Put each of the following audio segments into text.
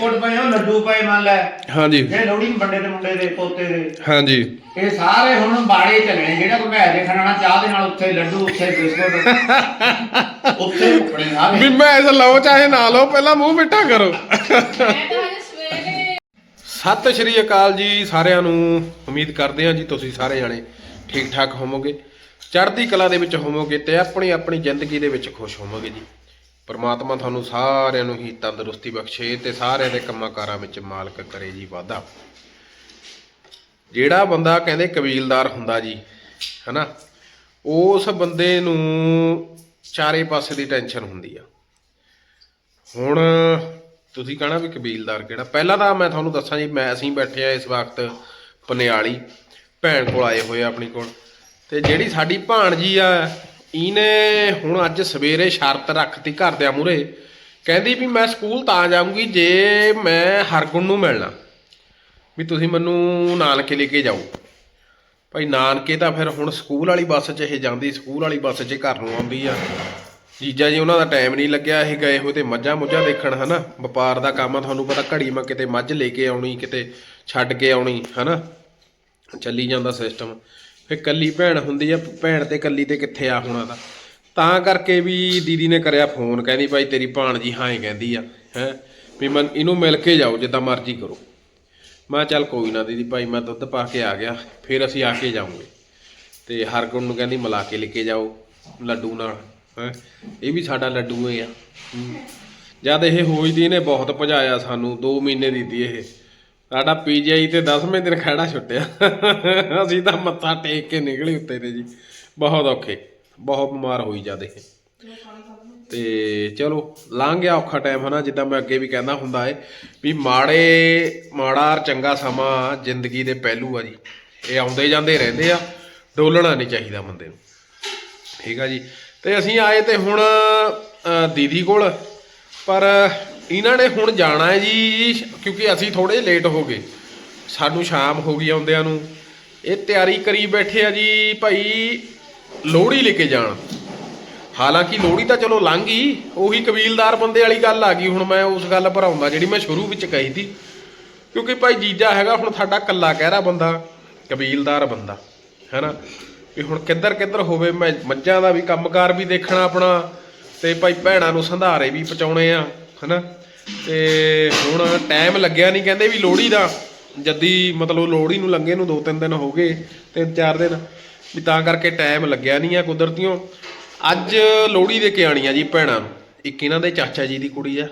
Biscuit ਪਏ ਉਹ ਲੱਡੂ ਪਏ ਮੰਨ ਲੈ। ਹਾਂਜੀ। ਜਿਹੜੇ ਲੋਹੜੀ ਨੂੰ ਵੱਡੇ ਦੇ ਮੁੰਡੇ ਦੇ ਪੋਤੇ ਦੇ। ਹਾਂਜੀ। ਇਹ ਸਾਰੇ ਹੁਣ ਬਾੜੇ ਚੱਲਣੇ ਜਿਹੜਾ ਕੋਈ ਭੈ ਦੇ ਖਾਣਾ ਚਾਹ ਦੇ ਨਾਲ ਉੱਥੇ ਲੱਡੂ ਉੱਥੇ ਬਿਸਕੁਟ ਉੱਥੇ ਭੁੱਖਣੇ ਵੀ ਸਾਰੇ ਮੈਂ ਇਸ ਲਓ ਚਾਹੇ ਨਾ ਲਓ ਪਹਿਲਾਂ ਮੂੰਹ ਮਿੱਠਾ ਕਰੋ। ਮੈਂ ਸਤਿ ਸ਼੍ਰੀ ਅਕਾਲ ਜੀ ਸਾਰਿਆਂ ਨੂੰ। ਉਮੀਦ ਕਰਦੇ ਹਾਂ ਜੀ ਤੁਸੀਂ ਸਾਰੇ ਜਾਣੇ ਠੀਕ ਠਾਕ ਹੋਵੋਗੇ। ਚੜ੍ਹਦੀ ਕਲਾ ਦੇ ਵਿੱਚ ਹੋਵੋਗੇ ਤੇ ਆਪਣੀ ਆਪਣੀ ਜ਼ਿੰਦਗੀ ਦੇ ਵਿੱਚ ਖੁਸ਼ ਹੋਵੋਗੇ ਜੀ। ਪਰਮਾਤਮਾ ਤੁਹਾਨੂੰ ਸਾਰਿਆਂ ਨੂੰ ਹੀ ਤੰਦਰੁਸਤੀ ਬਖਸ਼ੇ ਤੇ ਸਾਰਿਆਂ ਦੇ ਕੰਮਾਂ ਕਾਰਾਂ ਵਿੱਚ ਮਾਲਕ ਕਰੇ ਜੀ ਵਾਧਾ। ਜਿਹੜਾ ਬੰਦਾ ਕਹਿੰਦੇ ਕਬੀਲਦਾਰ ਹੁੰਦਾ ਜੀ, ਹਨਾ, ਉਸ ਬੰਦੇ ਨੂੰ ਚਾਰੇ ਪਾਸੇ ਦੀ ਟੈਨਸ਼ਨ ਹੁੰਦੀ ਆ। ਹੁਣ ਤੁਸੀਂ ਕਹਣਾ ਵੀ ਕਬੀਲਦਾਰ ਕਿਹੜਾ? ਪਹਿਲਾਂ ਤਾਂ ਮੈਂ ਤੁਹਾਨੂੰ ਦੱਸਾਂ ਜੀ, ਮੈਂ ਅਸੀਂ ਬੈਠੇ ਆ ਇਸ ਵਕਤ ਪਨਿਆਲੀ, ਭੈਣ ਕੋਲ ਆਏ ਹੋਏ ਆ ਆਪਣੀ ਕੋਲ। ਤੇ ਜਿਹੜੀ ਸਾਡੀ ਭਾਣਜੀ ਆ ਇਹਨੇ ਹੁਣ ਅੱਜ ਸਵੇਰੇ ਸ਼ਰਤ ਰੱਖਤੀ ਘਰਦਿਆਂ ਮੂਰੇ ਕਹਿੰਦੀ ਵੀ ਮੈਂ ਸਕੂਲ ਤਾਂ ਜਾਊਂਗੀ ਜੇ ਮੈਂ ਹਰਗੁਣ ਨੂੰ ਮਿਲਣਾ। ਵੀ ਤੁਸੀਂ ਮੈਨੂੰ ਨਾਨਕੇ ਲੈ ਕੇ ਜਾਓ। ਭਾਈ ਨਾਨਕੇ ਤਾਂ ਫਿਰ ਹੁਣ ਸਕੂਲ ਵਾਲੀ ਬੱਸ 'ਚ ਇਹ ਜਾਂਦੀ, ਸਕੂਲ ਵਾਲੀ ਬੱਸ 'ਚ ਘਰ ਨੂੰ ਆਉਂਦੀ ਆ। ਜੀਜਾ ਜੀ, ਉਹਨਾਂ ਦਾ ਟਾਈਮ ਨਹੀਂ ਲੱਗਿਆ, ਇਹ ਗਏ ਹੋਏ ਤੇ ਮੱਝਾਂ ਮੁੱਝਾਂ ਦੇਖਣ, ਹਨਾ? ਵਪਾਰ ਦਾ ਕੰਮ ਆ, ਤੁਹਾਨੂੰ ਪਤਾ ਘੜੀ ਮੈਂ ਕਿਤੇ ਮੱਝ ਲੈ ਕੇ ਆਉਣੀ, ਕਿਤੇ ਛੱਡ ਕੇ ਆਉਣੀ, ਹਨਾ? ਚੱਲੀ ਜਾਂਦਾ ਸਿਸਟਮ ਫੇ ਕੱਲੀ ਭੈਣ ਹੁੰਦੀ ਆ, ਭੈਣ ਤੇ ਕੱਲੀ ਤੇ ਕਿੱਥੇ ਆ ਹੋਣਾ? ਤਾਂ ਤਾਂ ਕਰਕੇ ਵੀ ਦੀਦੀ ਨੇ ਕਰਿਆ ਫੋਨ, ਕਹਿੰਦੀ ਭਾਈ ਤੇਰੀ ਭਾਣਜੀ ਹਾਂ ਹੀ ਕਹਿੰਦੀ ਆ, ਹੈ? ਵੀ ਮੈਂ ਇਹਨੂੰ ਮਿਲ ਕੇ ਜਾਓ ਜਿੱਦਾਂ ਮਰਜ਼ੀ ਕਰੋ। ਮੈਂ ਕਿਹਾ ਚੱਲ ਕੋਈ ਨਾ ਦੀਦੀ, ਭਾਈ ਮੈਂ ਦੁੱਧ ਪਾ ਕੇ ਆ ਗਿਆ, ਫਿਰ ਅਸੀਂ ਆ ਕੇ ਜਾਵਾਂਗੇ। ਤੇ ਹਰਗੁਣ ਨੂੰ ਕਹਿੰਦੀ ਮਿਲਾ ਕੇ ਲੈ ਕੇ ਜਾਓ, ਲੱਡੂ ਨਾਲ, ਹੈ? ਇਹ ਵੀ ਸਾਡਾ ਲੱਡੂ ਹੀ। ਆ ਜਦ ਇਹ ਹੋਈਦੀ ਨੇ, ਬਹੁਤ ਭਜਾਇਆ ਸਾਨੂੰ 2 ਮਹੀਨੇ ਦੀ ਤੀ ਇਹ। ਸਾਡਾ ਪੀਜੀਆਈ ਤੇ 10ਵੇਂ ਦਿਨ ਖੜਾ ਛੁੱਟਿਆ। ਅਸੀਂ ਤਾਂ ਮੱਥਾ ਟੇਕ ਕੇ ਨਿਕਲੇ ਉੱਤੇ ਤੇ ਜੀ। ਬਹੁਤ ਔਖੇ, ਬਹੁਤ ਬਿਮਾਰ ਹੋਈ ਜਾਂਦੇ। ਇਹ ਤੇ ਚਲੋ, ਲੰਘ ਗਿਆ ਔਖਾ ਟਾਈਮ ਹਨਾ, ਜਿੱਦਾਂ ਮੈਂ ਅੱਗੇ ਵੀ ਕਹਿੰਦਾ ਹੁੰਦਾ ਏ, ਵੀ ਮਾੜੇ, ਮਾੜਾ ਚੰਗਾ ਸਮਾਂ ਜ਼ਿੰਦਗੀ ਦੇ ਪਹਿਲੂ ਆ ਜੀ। ਇਹ ਆਉਂਦੇ ਜਾਂਦੇ ਰਹਿੰਦੇ ਆ, ਡੋਲਣਾ ਨਹੀਂ ਚਾਹੀਦਾ ਬੰਦੇ ਨੂੰ। ਠੀਕ ਆ ਜੀ। ਤੇ ਅਸੀਂ ਆਏ ਤੇ ਹੁਣ ਦੀਦੀ ਕੋਲ, ਪਰ ਇਹਨਾਂ ਨੇ ਹੁਣ ਜਾਣਾ ਹੈ ਜੀ, ਕਿਉਂਕਿ ਅਸੀਂ ਥੋੜੇ ਲੇਟ ਹੋ ਗਏ। ਸਾਨੂੰ ਸ਼ਾਮ ਹੋ ਗਈ ਆਉਂਦਿਆਂ ਨੂੰ। ਇਹ ਤਿਆਰੀ ਕਰੀ ਬੈਠੇ ਆ ਜੀ ਭਾਈ ਲੋਹੜੀ ਲੈ ਕੇ ਜਾਣ। ਹਾਲਾਂਕਿ ਲੋਹੜੀ ਤਾਂ ਚਲੋ ਲੰਘ ਗਈ, ਉਹੀ ਕਬੀਲਦਾਰ ਬੰਦੇ ਵਾਲੀ ਗੱਲ ਆ ਗਈ। ਹੁਣ ਮੈਂ ਉਸ ਗੱਲ ਪਰ ਆਉਂਦਾ, ਜਿਹੜੀ ਮੈਂ ਸ਼ੁਰੂ ਵਿੱਚ ਕਹੀ ਸੀ। ਕਿਉਂਕਿ ਭਾਈ ਜੀਜਾ ਹੈਗਾ, ਹੁਣ ਸਾਡਾ ਕੱਲਾ ਕਹਿਰਾ ਬੰਦਾ, ਕਬੀਲਦਾਰ ਬੰਦਾ, ਹੈਨਾ? ਵੀ ਹੁਣ ਕਿੱਧਰ ਕਿੱਧਰ ਹੋਵੇ, ਮੈਂ ਮੱਝਾਂ ਦਾ ਵੀ ਕੰਮਕਾਰ ਵੀ ਦੇਖਣਾ ਆਪਣਾ, ਤੇ ਭਾਈ ਭੈਣਾਂ ਨੂੰ ਸੰਧਾਰੇ ਵੀ ਪਹੁੰਚਾਉਣੇ ਆ। ਹੈਨਾ? ਤੇ ਹੁਣ ਟਾਈਮ ਲੱਗਿਆ ਨਹੀਂ ਕਹਿੰਦੇ ਵੀ ਲੋਹੜੀ ਦਾ ਜੱਦੀ ਮਤਲਬ ਲੋਹੜੀ ਨੂੰ ਲੰਗੇ ਨੂੰ ਦੋ ਤਿੰਨ ਦਿਨ ਹੋ ਗਏ ਤਿੰਨ ਚਾਰ ਦਿਨ ਵੀ ਤਾਂ ਕਰਕੇ ਟਾਈਮ ਲੱਗਿਆ ਨਹੀਂ ਆ ਕੁਦਰਤੀਓ। ਅੱਜ ਲੋਹੜੀ ਦੇ ਕੇ ਆਣੀ ਆ ਜੀ ਭੈਣਾਂ ਨੂੰ ਇੱਕ ਇਹਨਾਂ ਦੇ ਚਾਚਾ ਜੀ ਦੀ ਕੁੜੀ ਆ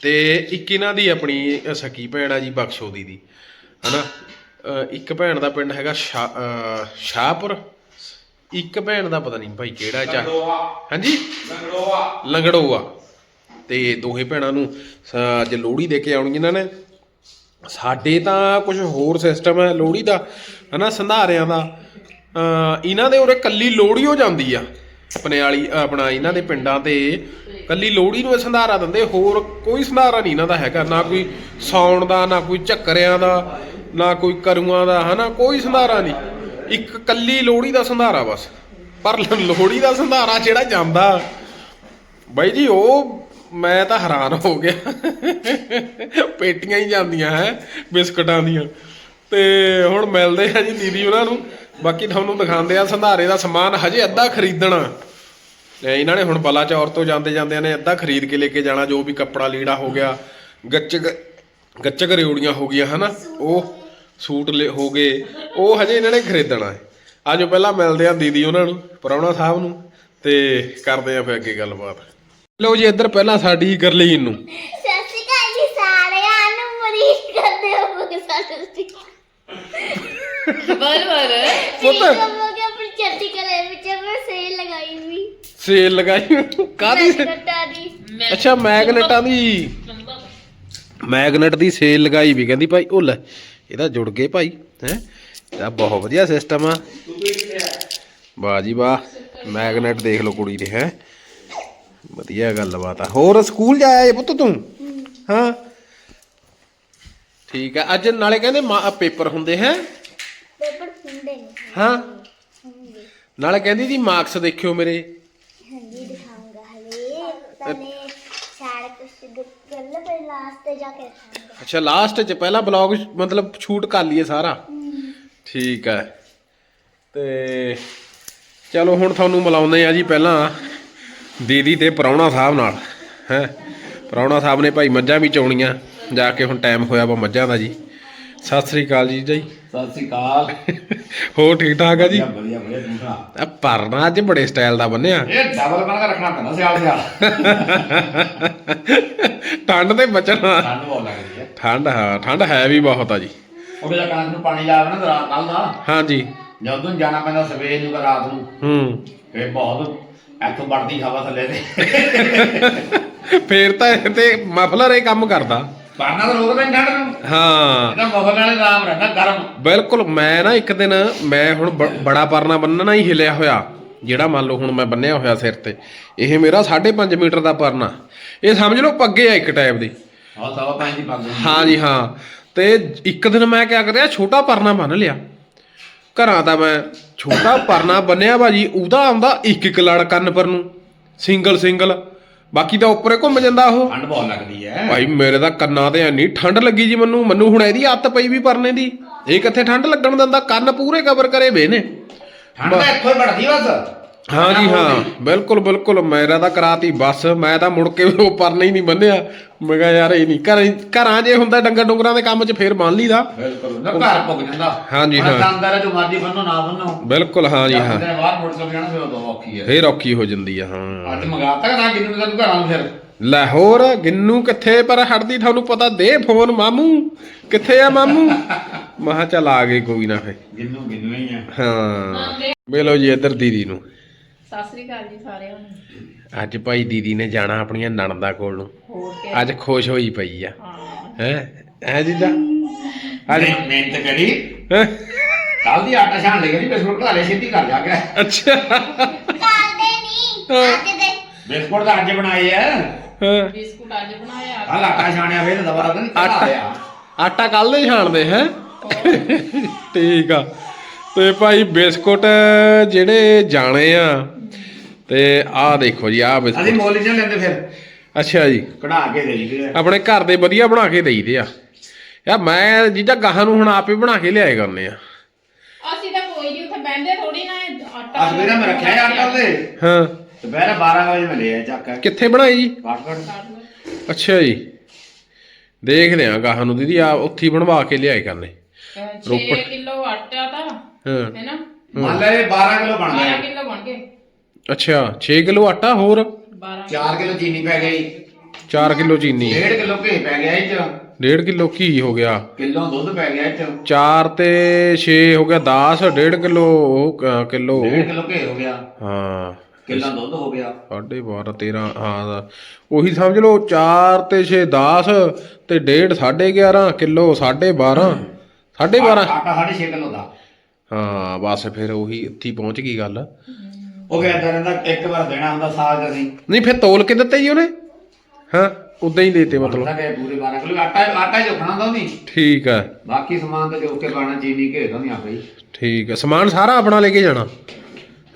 ਤੇ ਇੱਕ ਇਹਨਾਂ ਦੀ ਆਪਣੀ ਸਕੀ ਭੈਣ ਆ ਜੀ ਬਖਸ਼ੋਦੀ ਦੀ ਹਨਾ? ਅਹ ਇੱਕ ਭੈਣ ਦਾ ਪਿੰਡ ਹੈਗਾ ਸ਼ਾਹਪੁਰ ਇੱਕ ਭੈਣ ਦਾ ਪਤਾ ਨਹੀਂ ਭਾਈ ਕਿਹੜਾ ਚਾ ਹਾਂਜੀ? ਲੰਗੜੋਆ। ਲੰਗੜੋਆ। ਤੇ ਦੋਹੇ ਭੈਣਾਂ ਨੂੰ ਸ- ਅੱਜ ਲੋਹੜੀ ਦੇ ਕੇ ਆਉਣੀ ਇਹਨਾਂ ਨੇ। ਸਾਡੇ ਤਾਂ ਕੁਝ ਹੋਰ ਸਿਸਟਮ ਹੈ, ਲੋਹੜੀ ਦਾ, ਹਨਾ, ਸੰਧਾਰਿਆਂ ਦਾ। ਇਹਨਾਂ ਦੇ ਉਰੇ ਕੱਲੀ ਲੋਹੜੀ ਹੋ ਜਾਂਦੀ ਆ। ਪਨਿਆਲੀ ਆਪਣਾ ਇਹਨਾਂ ਦੇ ਪਿੰਡਾਂ ਤੇ ਕੱਲੀ ਲੋਹੜੀ ਨੂੰ ਇਹ ਸੰਧਾਰਾ ਦਿੰਦੇ, ਹੋਰ ਕੋਈ ਸੰਧਾਰਾ ਨਹੀਂ ਇਹਨਾਂ ਦਾ ਹੈਗਾ। ਨਾ ਕੋਈ ਸੌਣ ਦਾ, ਨਾ ਕੋਈ ਝੱਕਰਿਆਂ ਦਾ, ਨਾ ਕੋਈ ਕਰੂਆਂ ਦਾ, ਹਨਾ, ਕੋਈ ਸੰਧਾਰਾ ਨਹੀਂ। ਇੱਕ ਕੱਲੀ ਲੋਹੜੀ ਦਾ ਸੰਧਾਰਾ ਬਸ। ਪਰ ਲੋਹੜੀ ਦਾ ਸੰਧਾਰਾ ਜਿਹੜਾ ਜਾਂਦਾ, ਬਾਈ ਜੀ, ਉਹ ਮੈਂ ਤਾਂ ਹੈਰਾਨ ਹੋ ਗਿਆ। ਪੇਟੀਆਂ ਹੀ ਜਾਂਦੀਆਂ ਹੈ, ਬਿਸਕਟਾਂ ਦੀਆਂ। ਤੇ ਹੁਣ ਮਿਲਦੇ ਆ ਜੀ ਦੀਦੀ ਉਹਨਾਂ ਨੂੰ। ਬਾਕੀ ਤੁਹਾਨੂੰ ਦਿਖਾਉਂਦੇ ਆ ਸੰਧਾਰੇ ਦਾ ਸਮਾਨ। ਹਜੇ ਅੱਧਾ ਖਰੀਦਣਾ। ਇਹਨਾਂ ਨੇ ਹੁਣ ਬਲਾਚੌਰ ਤੋਂ ਜਾਂਦੇ ਜਾਂਦੇ ਨੇ ਅੱਧਾ ਖਰੀਦ ਕੇ ਲੈ ਕੇ ਜਾਣਾ, ਜੋ ਵੀ ਕੱਪੜਾ ਲੀੜਾ ਹੋ ਗਿਆ, ਗੱਚਕ ਗੱਚਕ ਰਿਉੜੀਆਂ ਹੋ ਗਈਆਂ, ਹਨਾ? ਉਹ ਸੂਟ ਲੈ- ਹੋ ਗਏ। ਉਹ ਹਜੇ ਇਹਨਾਂ ਨੇ ਖਰੀਦਣਾ ਹੈ। ਆਜੋ ਪਹਿਲਾਂ ਮਿਲਦੇ ਆ ਦੀਦੀ ਉਹਨਾਂ ਨੂੰ ਪ੍ਰਾਹੁਣਾ ਸਾਹਿਬ ਨੂੰ। ਤੇ ਕਰਦੇ ਆ ਫਿਰ ਅੱਗੇ ਗੱਲਬਾਤ। ਲਓ ਜੀ ਇੱਧਰ ਪਹਿਲਾਂ ਸਾਡੀ ਗਰਲੀਨ ਨੂੰ। ਸਤਿ ਸ਼੍ਰੀ ਅਕਾਲ ਜੀ ਸਾਰਿਆਂ ਨੂੰ ਮਰੀਜ਼ ਕਰਦੇ ਹੋ ਸਤਿ ਸ਼੍ਰੀ ਬਲ ਬਲ। ਪੁੱਤ। ਅਕਾਲ ਆਪਣੀ ਚੜ੍ਹਦੀ ਕਲੇ ਵਿੱਚ ਮੈਂ ਸੇਲ ਲਗਾਈ ਵੀ। ਸੇਲ ਲਗਾਈ ਕਾਦੀ ਅੱਛਾ ਮੈਗਨੇਟਾਂ ਦੀ। ਮੈਗਨੇਟ ਦੀ ਸੇਲ ਲਗਾਈ ਵੀ ਕਹਿੰਦੀ ਭਾਈ ਉਹ ਲੈ ਇਹਦਾ ਜੁੜ ਗਏ ਭਾਈ ਹੈ? ਇਹਦਾ ਬਹੁਤ ਵਧੀਆ ਸਿਸਟਮ ਆ। ਵਾਹ ਜੀ ਵਾਹ ਮੈਗਨੇਟ ਦੇਖ ਲਓ ਕੁੜੀ ਦੇ ਹੈ? ਵਧੀਆ ਗੱਲਬਾਤ ਆ। ਹੋਰ ਸਕੂਲ ਜਾਇਆ ਏ ਪੁੱਤ ਤੂੰ? ਹਾਂ? ਠੀਕ ਆ। ਅੱਜ ਨਾਲੇ ਕਹਿੰਦੇ ਮਾ- ਪੇਪਰ ਹੁੰਦੇ ਹੈ? ਪੇਪਰ ਫੁੰਡੇ ਨੇ। ਹਾਂ? ਨਾਲੇ ਕਹਿੰਦੀ ਦੀ ਮਾਰਕਸ ਦੇਖਿਓ ਮੇਰੇ। ਹਾਂਜੀ ਦਿਖਾਉਂਗਾ ਹਲੇ ਤਨੇ ਸਾਰਾ ਕੁਝ ਗੱਲ ਪਰ ਲਾਸਟ ਤੇ ਜਾ ਕੇ ਖਾਂਦੇ ਅੱਛਾ ਲਾਸਟ 'ਚ ਪਹਿਲਾ ਬਲੌਗ ਮਤਲਬ ਸ਼ੂਟ ਕਰ ਲਈਏ ਸਾਰਾ? ਠੀਕ ਹੈ ਤੇ ਚਲੋ ਹੁਣ ਤੁਹਾਨੂੰ ਮਿਲਾਉਂਦੇ ਆ ਜੀ ਪਹਿਲਾਂ। ਦੀਦੀ ਤੇ ਪ੍ਰਾਹੁਣਾ ਸਾਹਿਬ ਨਾਲ ਹੈ। ਪ੍ਰਾਹੁਣਾ ਸਾਹਿਬ ਨੇ ਭਾਈ ਮੱਝਾਂ ਵੀ ਚੋਣੀਆਂ ਜਾ ਕੇ ਹੁਣ ਟਾਈਮ ਹੋਇਆ ਵਾ ਮੱਝਾਂ ਦਾ ਜੀ। ਸਤਿ ਸ੍ਰੀ ਅਕਾਲ ਜੀ ਜੀ। ਸਤਿ ਸ੍ਰੀ ਅਕਾਲ। ਹੋਰ ਠੀਕ ਠਾਕ ਆ ਜੀ? ਵਧੀਆ ਵਧੀਆ ਆ ਪਰਨਾ ਅੱਜ ਬੜੇ ਸਟਾਈਲ ਦਾ ਬੰਨਿਆ। ਇਹ ਡਬਲ ਬਣ ਕੇ ਰੱਖਣਾ ਪੈਂਦਾ ਸਿਆਲ ਸਿਆਲ। ਠੰਡ ਤੇ ਬਚਣਾ। ਠੰਡ ਬਹੁਤ ਲੱਗਦੀ ਹੈ ਠੰਡ ਹਾਂ ਠੰਡ ਹੈ ਵੀ ਬਹੁਤ ਆ ਜੀ। ਉਹਦੇ ਦਾ ਕਣਕ ਨੂੰ ਪਾਣੀ ਲਾਵੇ ਨਾ ਰਾਤ ਕੱਲ ਦਾ ਹਾਂਜੀ ਜਦੋਂ ਜਾਣਾ ਪੈਂਦਾ ਸਵੇਰ ਨੂੰ ਰਾਤ ਨੂੰ। ਹੂੰ। ਫੇ ਬਹੁਤ ਇੱਥੋਂ ਵੜਦੀ ਹਵਾ ਥੱਲੇ ਤੇ। ਫੇਰ ਤਾਂ ਇਹ ਤੇ ਮਫਲਰ ਇਹ ਕੰਮ ਕਰਦਾ। ਪਾਣਾ ਤਾਂ ਰੋਕਦਾ ਨਹੀਂ ਠੰਡ ਨੂੰ। ਹਾਂ। ਇਹਦਾ ਮਫਲ ਨਾਲੇ ਆਰਾਮ ਰਹਿੰਦਾ ਗਰਮ। ਬਿਲਕੁਲ ਮੈਂ ਨਾ ਇੱਕ ਦਿਨ ਮੈਂ ਹੁਣ ਬ- ਬੜਾ ਪਰਨਾ ਬੰਨਣਾ ਹੀ ਹਿਲਿਆ ਹੋਇਆ। ਜਿਹੜਾ ਮੰਨ ਲਓ ਹੁਣ ਮੈਂ ਬੰਨਿਆ ਹੋਇਆ ਸਿਰ ਤੇ। ਇਹ ਮੇਰਾ 5.5 ਮੀਟਰ ਦਾ ਪਰਨਾ। ਇਹ ਸਮਝ ਲਓ ਪੱਗੇ ਆ ਇੱਕ ਟਾਈਪ ਦੀ। ਆਹ ਸਵਾ ਪੰਜ ਦੀ ਪੱਗ ਹਾਂ ਜੀ ਹਾਂ। ਤੇ ਇੱਕ ਦਿਨ ਮੈਂ ਕਿਆ ਕਰਿਆ ਛੋਟਾ ਪਰਨਾ ਬੰਨ ਲਿਆ। ਘਰਾਂ ਦਾ ਮੈਂ ਛੋਟਾ ਪਰਨਾ ਬੰਨਿਆ ਬਾਜੀ ਉਹਦਾ ਆਉਂਦਾ ਇੱਕ ਇੱਕ ਲੜ ਕੰਨ ਪਰ ਨੂੰ। Single single. ਬਾਕੀ ਤਾਂ ਉੱਪਰੇ ਘੁੰਮ ਜਾਂਦਾ ਉਹ। ਠੰਡ ਬਹੁਤ ਲੱਗਦੀ ਹੈ ਭਾਈ ਮੇਰੇ ਤਾਂ ਕੰਨਾਂ ਤੇ ਇੰਨੀ ਠੰਡ ਲੱਗੀ ਜੀ ਮੈਨੂੰ। ਮੈਨੂੰ ਹੁਣ ਇਹਦੀ ਆਦਤ ਪਈ ਵੀ ਪਰਨੇ ਦੀ। ਇਹ ਕਿੱਥੇ ਠੰਡ ਲੱਗਣ ਦਿੰਦਾ? ਕੰਨ ਪੂਰੇ ਕਵਰ ਕਰੇ ਵੇ ਨੇ। ਠੰਡ ਤਾਂ ਇੱਥੋਂ ਹੀ ਵੜਦੀ ਬਸ। ਹਾਂ ਜੀ ਹਾਂ। ਬਿਲਕੁਲ ਬਿਲਕੁਲ। ਮੇਰਾ ਤਾਂ ਕਰਾਤੀ ਬਸ ਮੈਂ ਤਾਂ ਮੁੜ ਕੇ ਉਹ ਪਰਨਾ ਹੀ ਨਹੀਂ ਬੰਨਿਆ। ਮੈਂ ਕਿਹਾ ਯਾਰ ਇਹ ਨਹੀਂ ਘਰਾਂ ਘਰਾਂ ਜੇ ਹੁੰਦਾ ਡੰਗਰ ਡੁੰਗਰਾਂ ਦੇ ਕੰਮ 'ਚ ਫੇਰ ਬੰਨ ਲਈਦਾ। ਬਿਲਕੁਲ। ਨਾ ਘਰ ਪੁੱਗ ਜਾਂਦਾ। ਹਾਂ ਜੀ, ਹਾਂ। ਹੈ ਜੋ ਮਰਜ਼ੀ ਬੰਨੋ ਨਾ ਬੰਨੋ। ਬਿਲਕੁਲ ਹਾਂ ਜੀ ਹਾਂ। ਬਾਹਰ ਮੁੜ ਕੇ ਜਾਣਾ ਫਿਰ ਉਦੋਂ ਔਖੀ ਹੈ ਫੇਰ ਔਖੀ ਹੋ ਜਾਂਦੀ ਆ ਹਾਂ। ਅੱਜ ਮੰਗਾਤਾ ਨਾ ਜਿੰਨੂੰ ਤੈਨੂੰ ਘਰਾਂ ਨੂੰ ਫਿਰ? ਲਾਹੌਰ ਗਿੰਨੂ ਕਿੱਥੇ? ਪਰ ਹਟਦੀ ਤੁਹਾਨੂੰ ਪਤਾ ਦੇ ਫੋਨ ਮਾਮੂ। ਕਿੱਥੇ ਆ ਮਾਮੂ? ਮਹਾ ਚੱਲ ਆ ਗਏ ਕੋਈ ਨਾ ਫੇ ਜਿੰਨੂੰ ਗਿੰਨੂ ਹੀ ਆ। ਹਾਂ। ਮਿਲੋ ਜੀ ਇੱਧਰ ਦੀਦੀ ਨੂੰ। ਸਤਿ ਸ੍ਰੀ ਅਕਾਲ ਜੀ ਸਾਰਿਆਂ ਨੂੰ। ਅੱਜ ਭਾਈ ਦੀਦੀ ਨੇ ਜਾਣਾ ਆਪਣੀਆਂ ਨਣਦਾਂ ਕੋਲ ਨੂੰ। ਹੋਰ ਕੇ ਅੱਜ ਖੁਸ਼ ਹੋਈ ਪਈ ਆ। ਹਾਂ। ਹੈ? ਹੈ ਜੀਜਾ ਅੱਜ ਮਿਹਨਤ- ਮਿਹਨਤ ਕਰੀ। ਹੈਂ? ਕੱਲ ਦੀ ਆਟਾ ਛਾਣ ਲਈ ਗਈ ਬਿਸਕੁਟ ਘਲਾ ਲੈ ਛੇਤੀ ਕਰ ਜਾ ਕੇ। ਅੱਛਾ। ਕਰਦੇ ਨਹੀਂ ਅੱਜ ਦੇ ਬਿਸਕੁਟ ਤਾਂ ਅੱਜ ਬਣਾਏ ਆ। ਹਾਂ। ਬਿਸਕੁਟ ਅੱਜ ਬਣਾਇਆ। ਕੱਲ ਆਟਾ ਛਾਣਿਆ ਫਿਰ ਦੁਬਾਰਾ ਤਾਂ ਨਹੀਂ ਆਟਾ ਘਲਾ ਲਿਆ ਆਟਾ ਕੱਲ ਦੇ ਛਾਣਦੇ ਹੈ? ਠੀਕ ਆ। ਤੇ ਭਾਈ ਬਿਸਕੁਟ ਜਿਹੜੇ ਜਾਣੇ ਆ ਤੇ ਆਹ ਦੇਖੋ ਜੀ ਆਹ ਅਸੀਂ ਬਿਸਕੁਟ ਮੁੱਲ ਨਹੀਂ ਲੈਂਦੇ ਫਿਰ। ਅੱਛਾ ਜੀ। ਕਢਾ ਕੇ ਦੇ ਆ। ਆਪਣੇ ਘਰ ਦੇ ਵਧੀਆ ਬਣਾ ਕੇ ਦੇਈਦੇ ਆ। ਯਾ ਮੈਂ ਜੀਜਾ ਗਾਹਾਂ ਨੂੰ ਹੁਣ ਆਪੇ ਬਣਾ ਕੇ ਲਿਆਏ ਕਰਨੇ ਆ। ਅਸੀਂ ਤਾਂ ਕੋਈ ਨਹੀਂ ਉੱਥੇ ਬੈੰਦੇ ਥੋੜੀ ਨਾ ਇਹ ਆਟਾ ਅੱਜ ਮੇਰਾ ਮੈਂ ਰੱਖਿਆ ਹੈ ਆਟਾ ਉਹਦੇ ਹਾਂ। ਦੁਪਹਿਰ 12 ਵਜੇ ਮੈਂ ਲਿਆ ਚੱਕ ਕੇ। ਕਿੱਥੇ ਬਣਾਈ ਜੀ? ਕਾਟਗੜ ਅੱਛਾ ਜੀ। ਦੇਖਦੇ ਆ ਗਾਹਾਂ ਨੂੰ ਦੀਦੀ ਆ ਉੱਥੇ ਹੀ ਬਣਵਾ ਕੇ ਲਿਆਏ ਕਰਨੇ। 6 ਕਿਲੋ ਆਟਾ ਤਾਂ ਹਾਂ। ਹੈ ਨਾ? ਮੰਨ ਲੈ ਇਹ 12 ਕਿਲੋ ਬਣਦਾ 12 ਹੈ ਕਿਲੋ ਬਣ ਗਏ। ਅੱਛਾ 6 ਕਿਲੋ ਆਟਾ ਹੋਰ? 12 4 ਕਿਲੋ ਚੀਨੀ ਪੈ ਗਈ। 4 ਕਿਲੋ ਚੀਨੀ। 1.5 ਕਿਲੋ ਘੀ ਪੈ ਗਿਆ ਇਹ ਚ। 1.5 ਕਿਲੋ ਘੀ ਹੋ ਗਿਆ। ਕਿਲੋ ਦੁੱਧ ਪੈ ਗਿਆ ਇਹ ਚ। 4 ਤੇ 6 ਹੋ ਗਿਆ 10 1.5 ਕਿਲੋ ਕਿਲੋ 1.5 ਕਿਲੋ ਘੀ ਹੋ ਗਿਆ। ਹਾਂ। ਕਿਲੋ ਦੁੱਧ ਹੋ ਗਿਆ। ਸਾਢੇ 12 13 ਹਾਂ ਉਹੀ ਸਮਝ ਲਓ 4 ਤੇ 6 10 ਤੇ 1.5 11.5 ਕਿਲੋ 12.5 12.5 ਆਟਾ 6.5 ਕਿਲੋ ਦਾ। ਹਾਂ ਬਸ ਫਿਰ ਉਹੀ ਇੱਥੇ ਪਹੁੰਚ ਗਈ ਗੱਲ। ਉਹ ਕਹਿੰਦਾ ਰਹਿੰਦਾ ਇੱਕ ਵਾਰ ਦੇਣਾ ਹੁੰਦਾ ਸਾਲ ਦਾ ਨਹੀਂ ਨਹੀਂ ਫਿਰ ਤੋਲ ਕੇ ਦਿੱਤੇ ਜੀ ਉਹਨੇ? ਹਾਂ? ਉਦਾਂ ਹੀ ਦੇਤੇ ਮਤਲਬ। ਸਾਡੇ ਪੂਰੇ 12 ਕਿਲੋ ਆਟਾ ਆਟਾ ਜੋਖਣਾ ਹੁੰਦਾ ਨਹੀਂ ਠੀਕ ਹੈ ਬਾਕੀ ਸਮਾਨ ਤਾਂ ਜੋ ਕੇ ਪਾਣਾ ਚੀਨੀ ਘੇ ਤੋਂ ਨਹੀਂ ਆਪੇ ਹੀ। ਠੀਕ ਹੈ ਸਮਾਨ ਸਾਰਾ ਆਪਣਾ ਲੈ ਕੇ ਜਾਣਾ।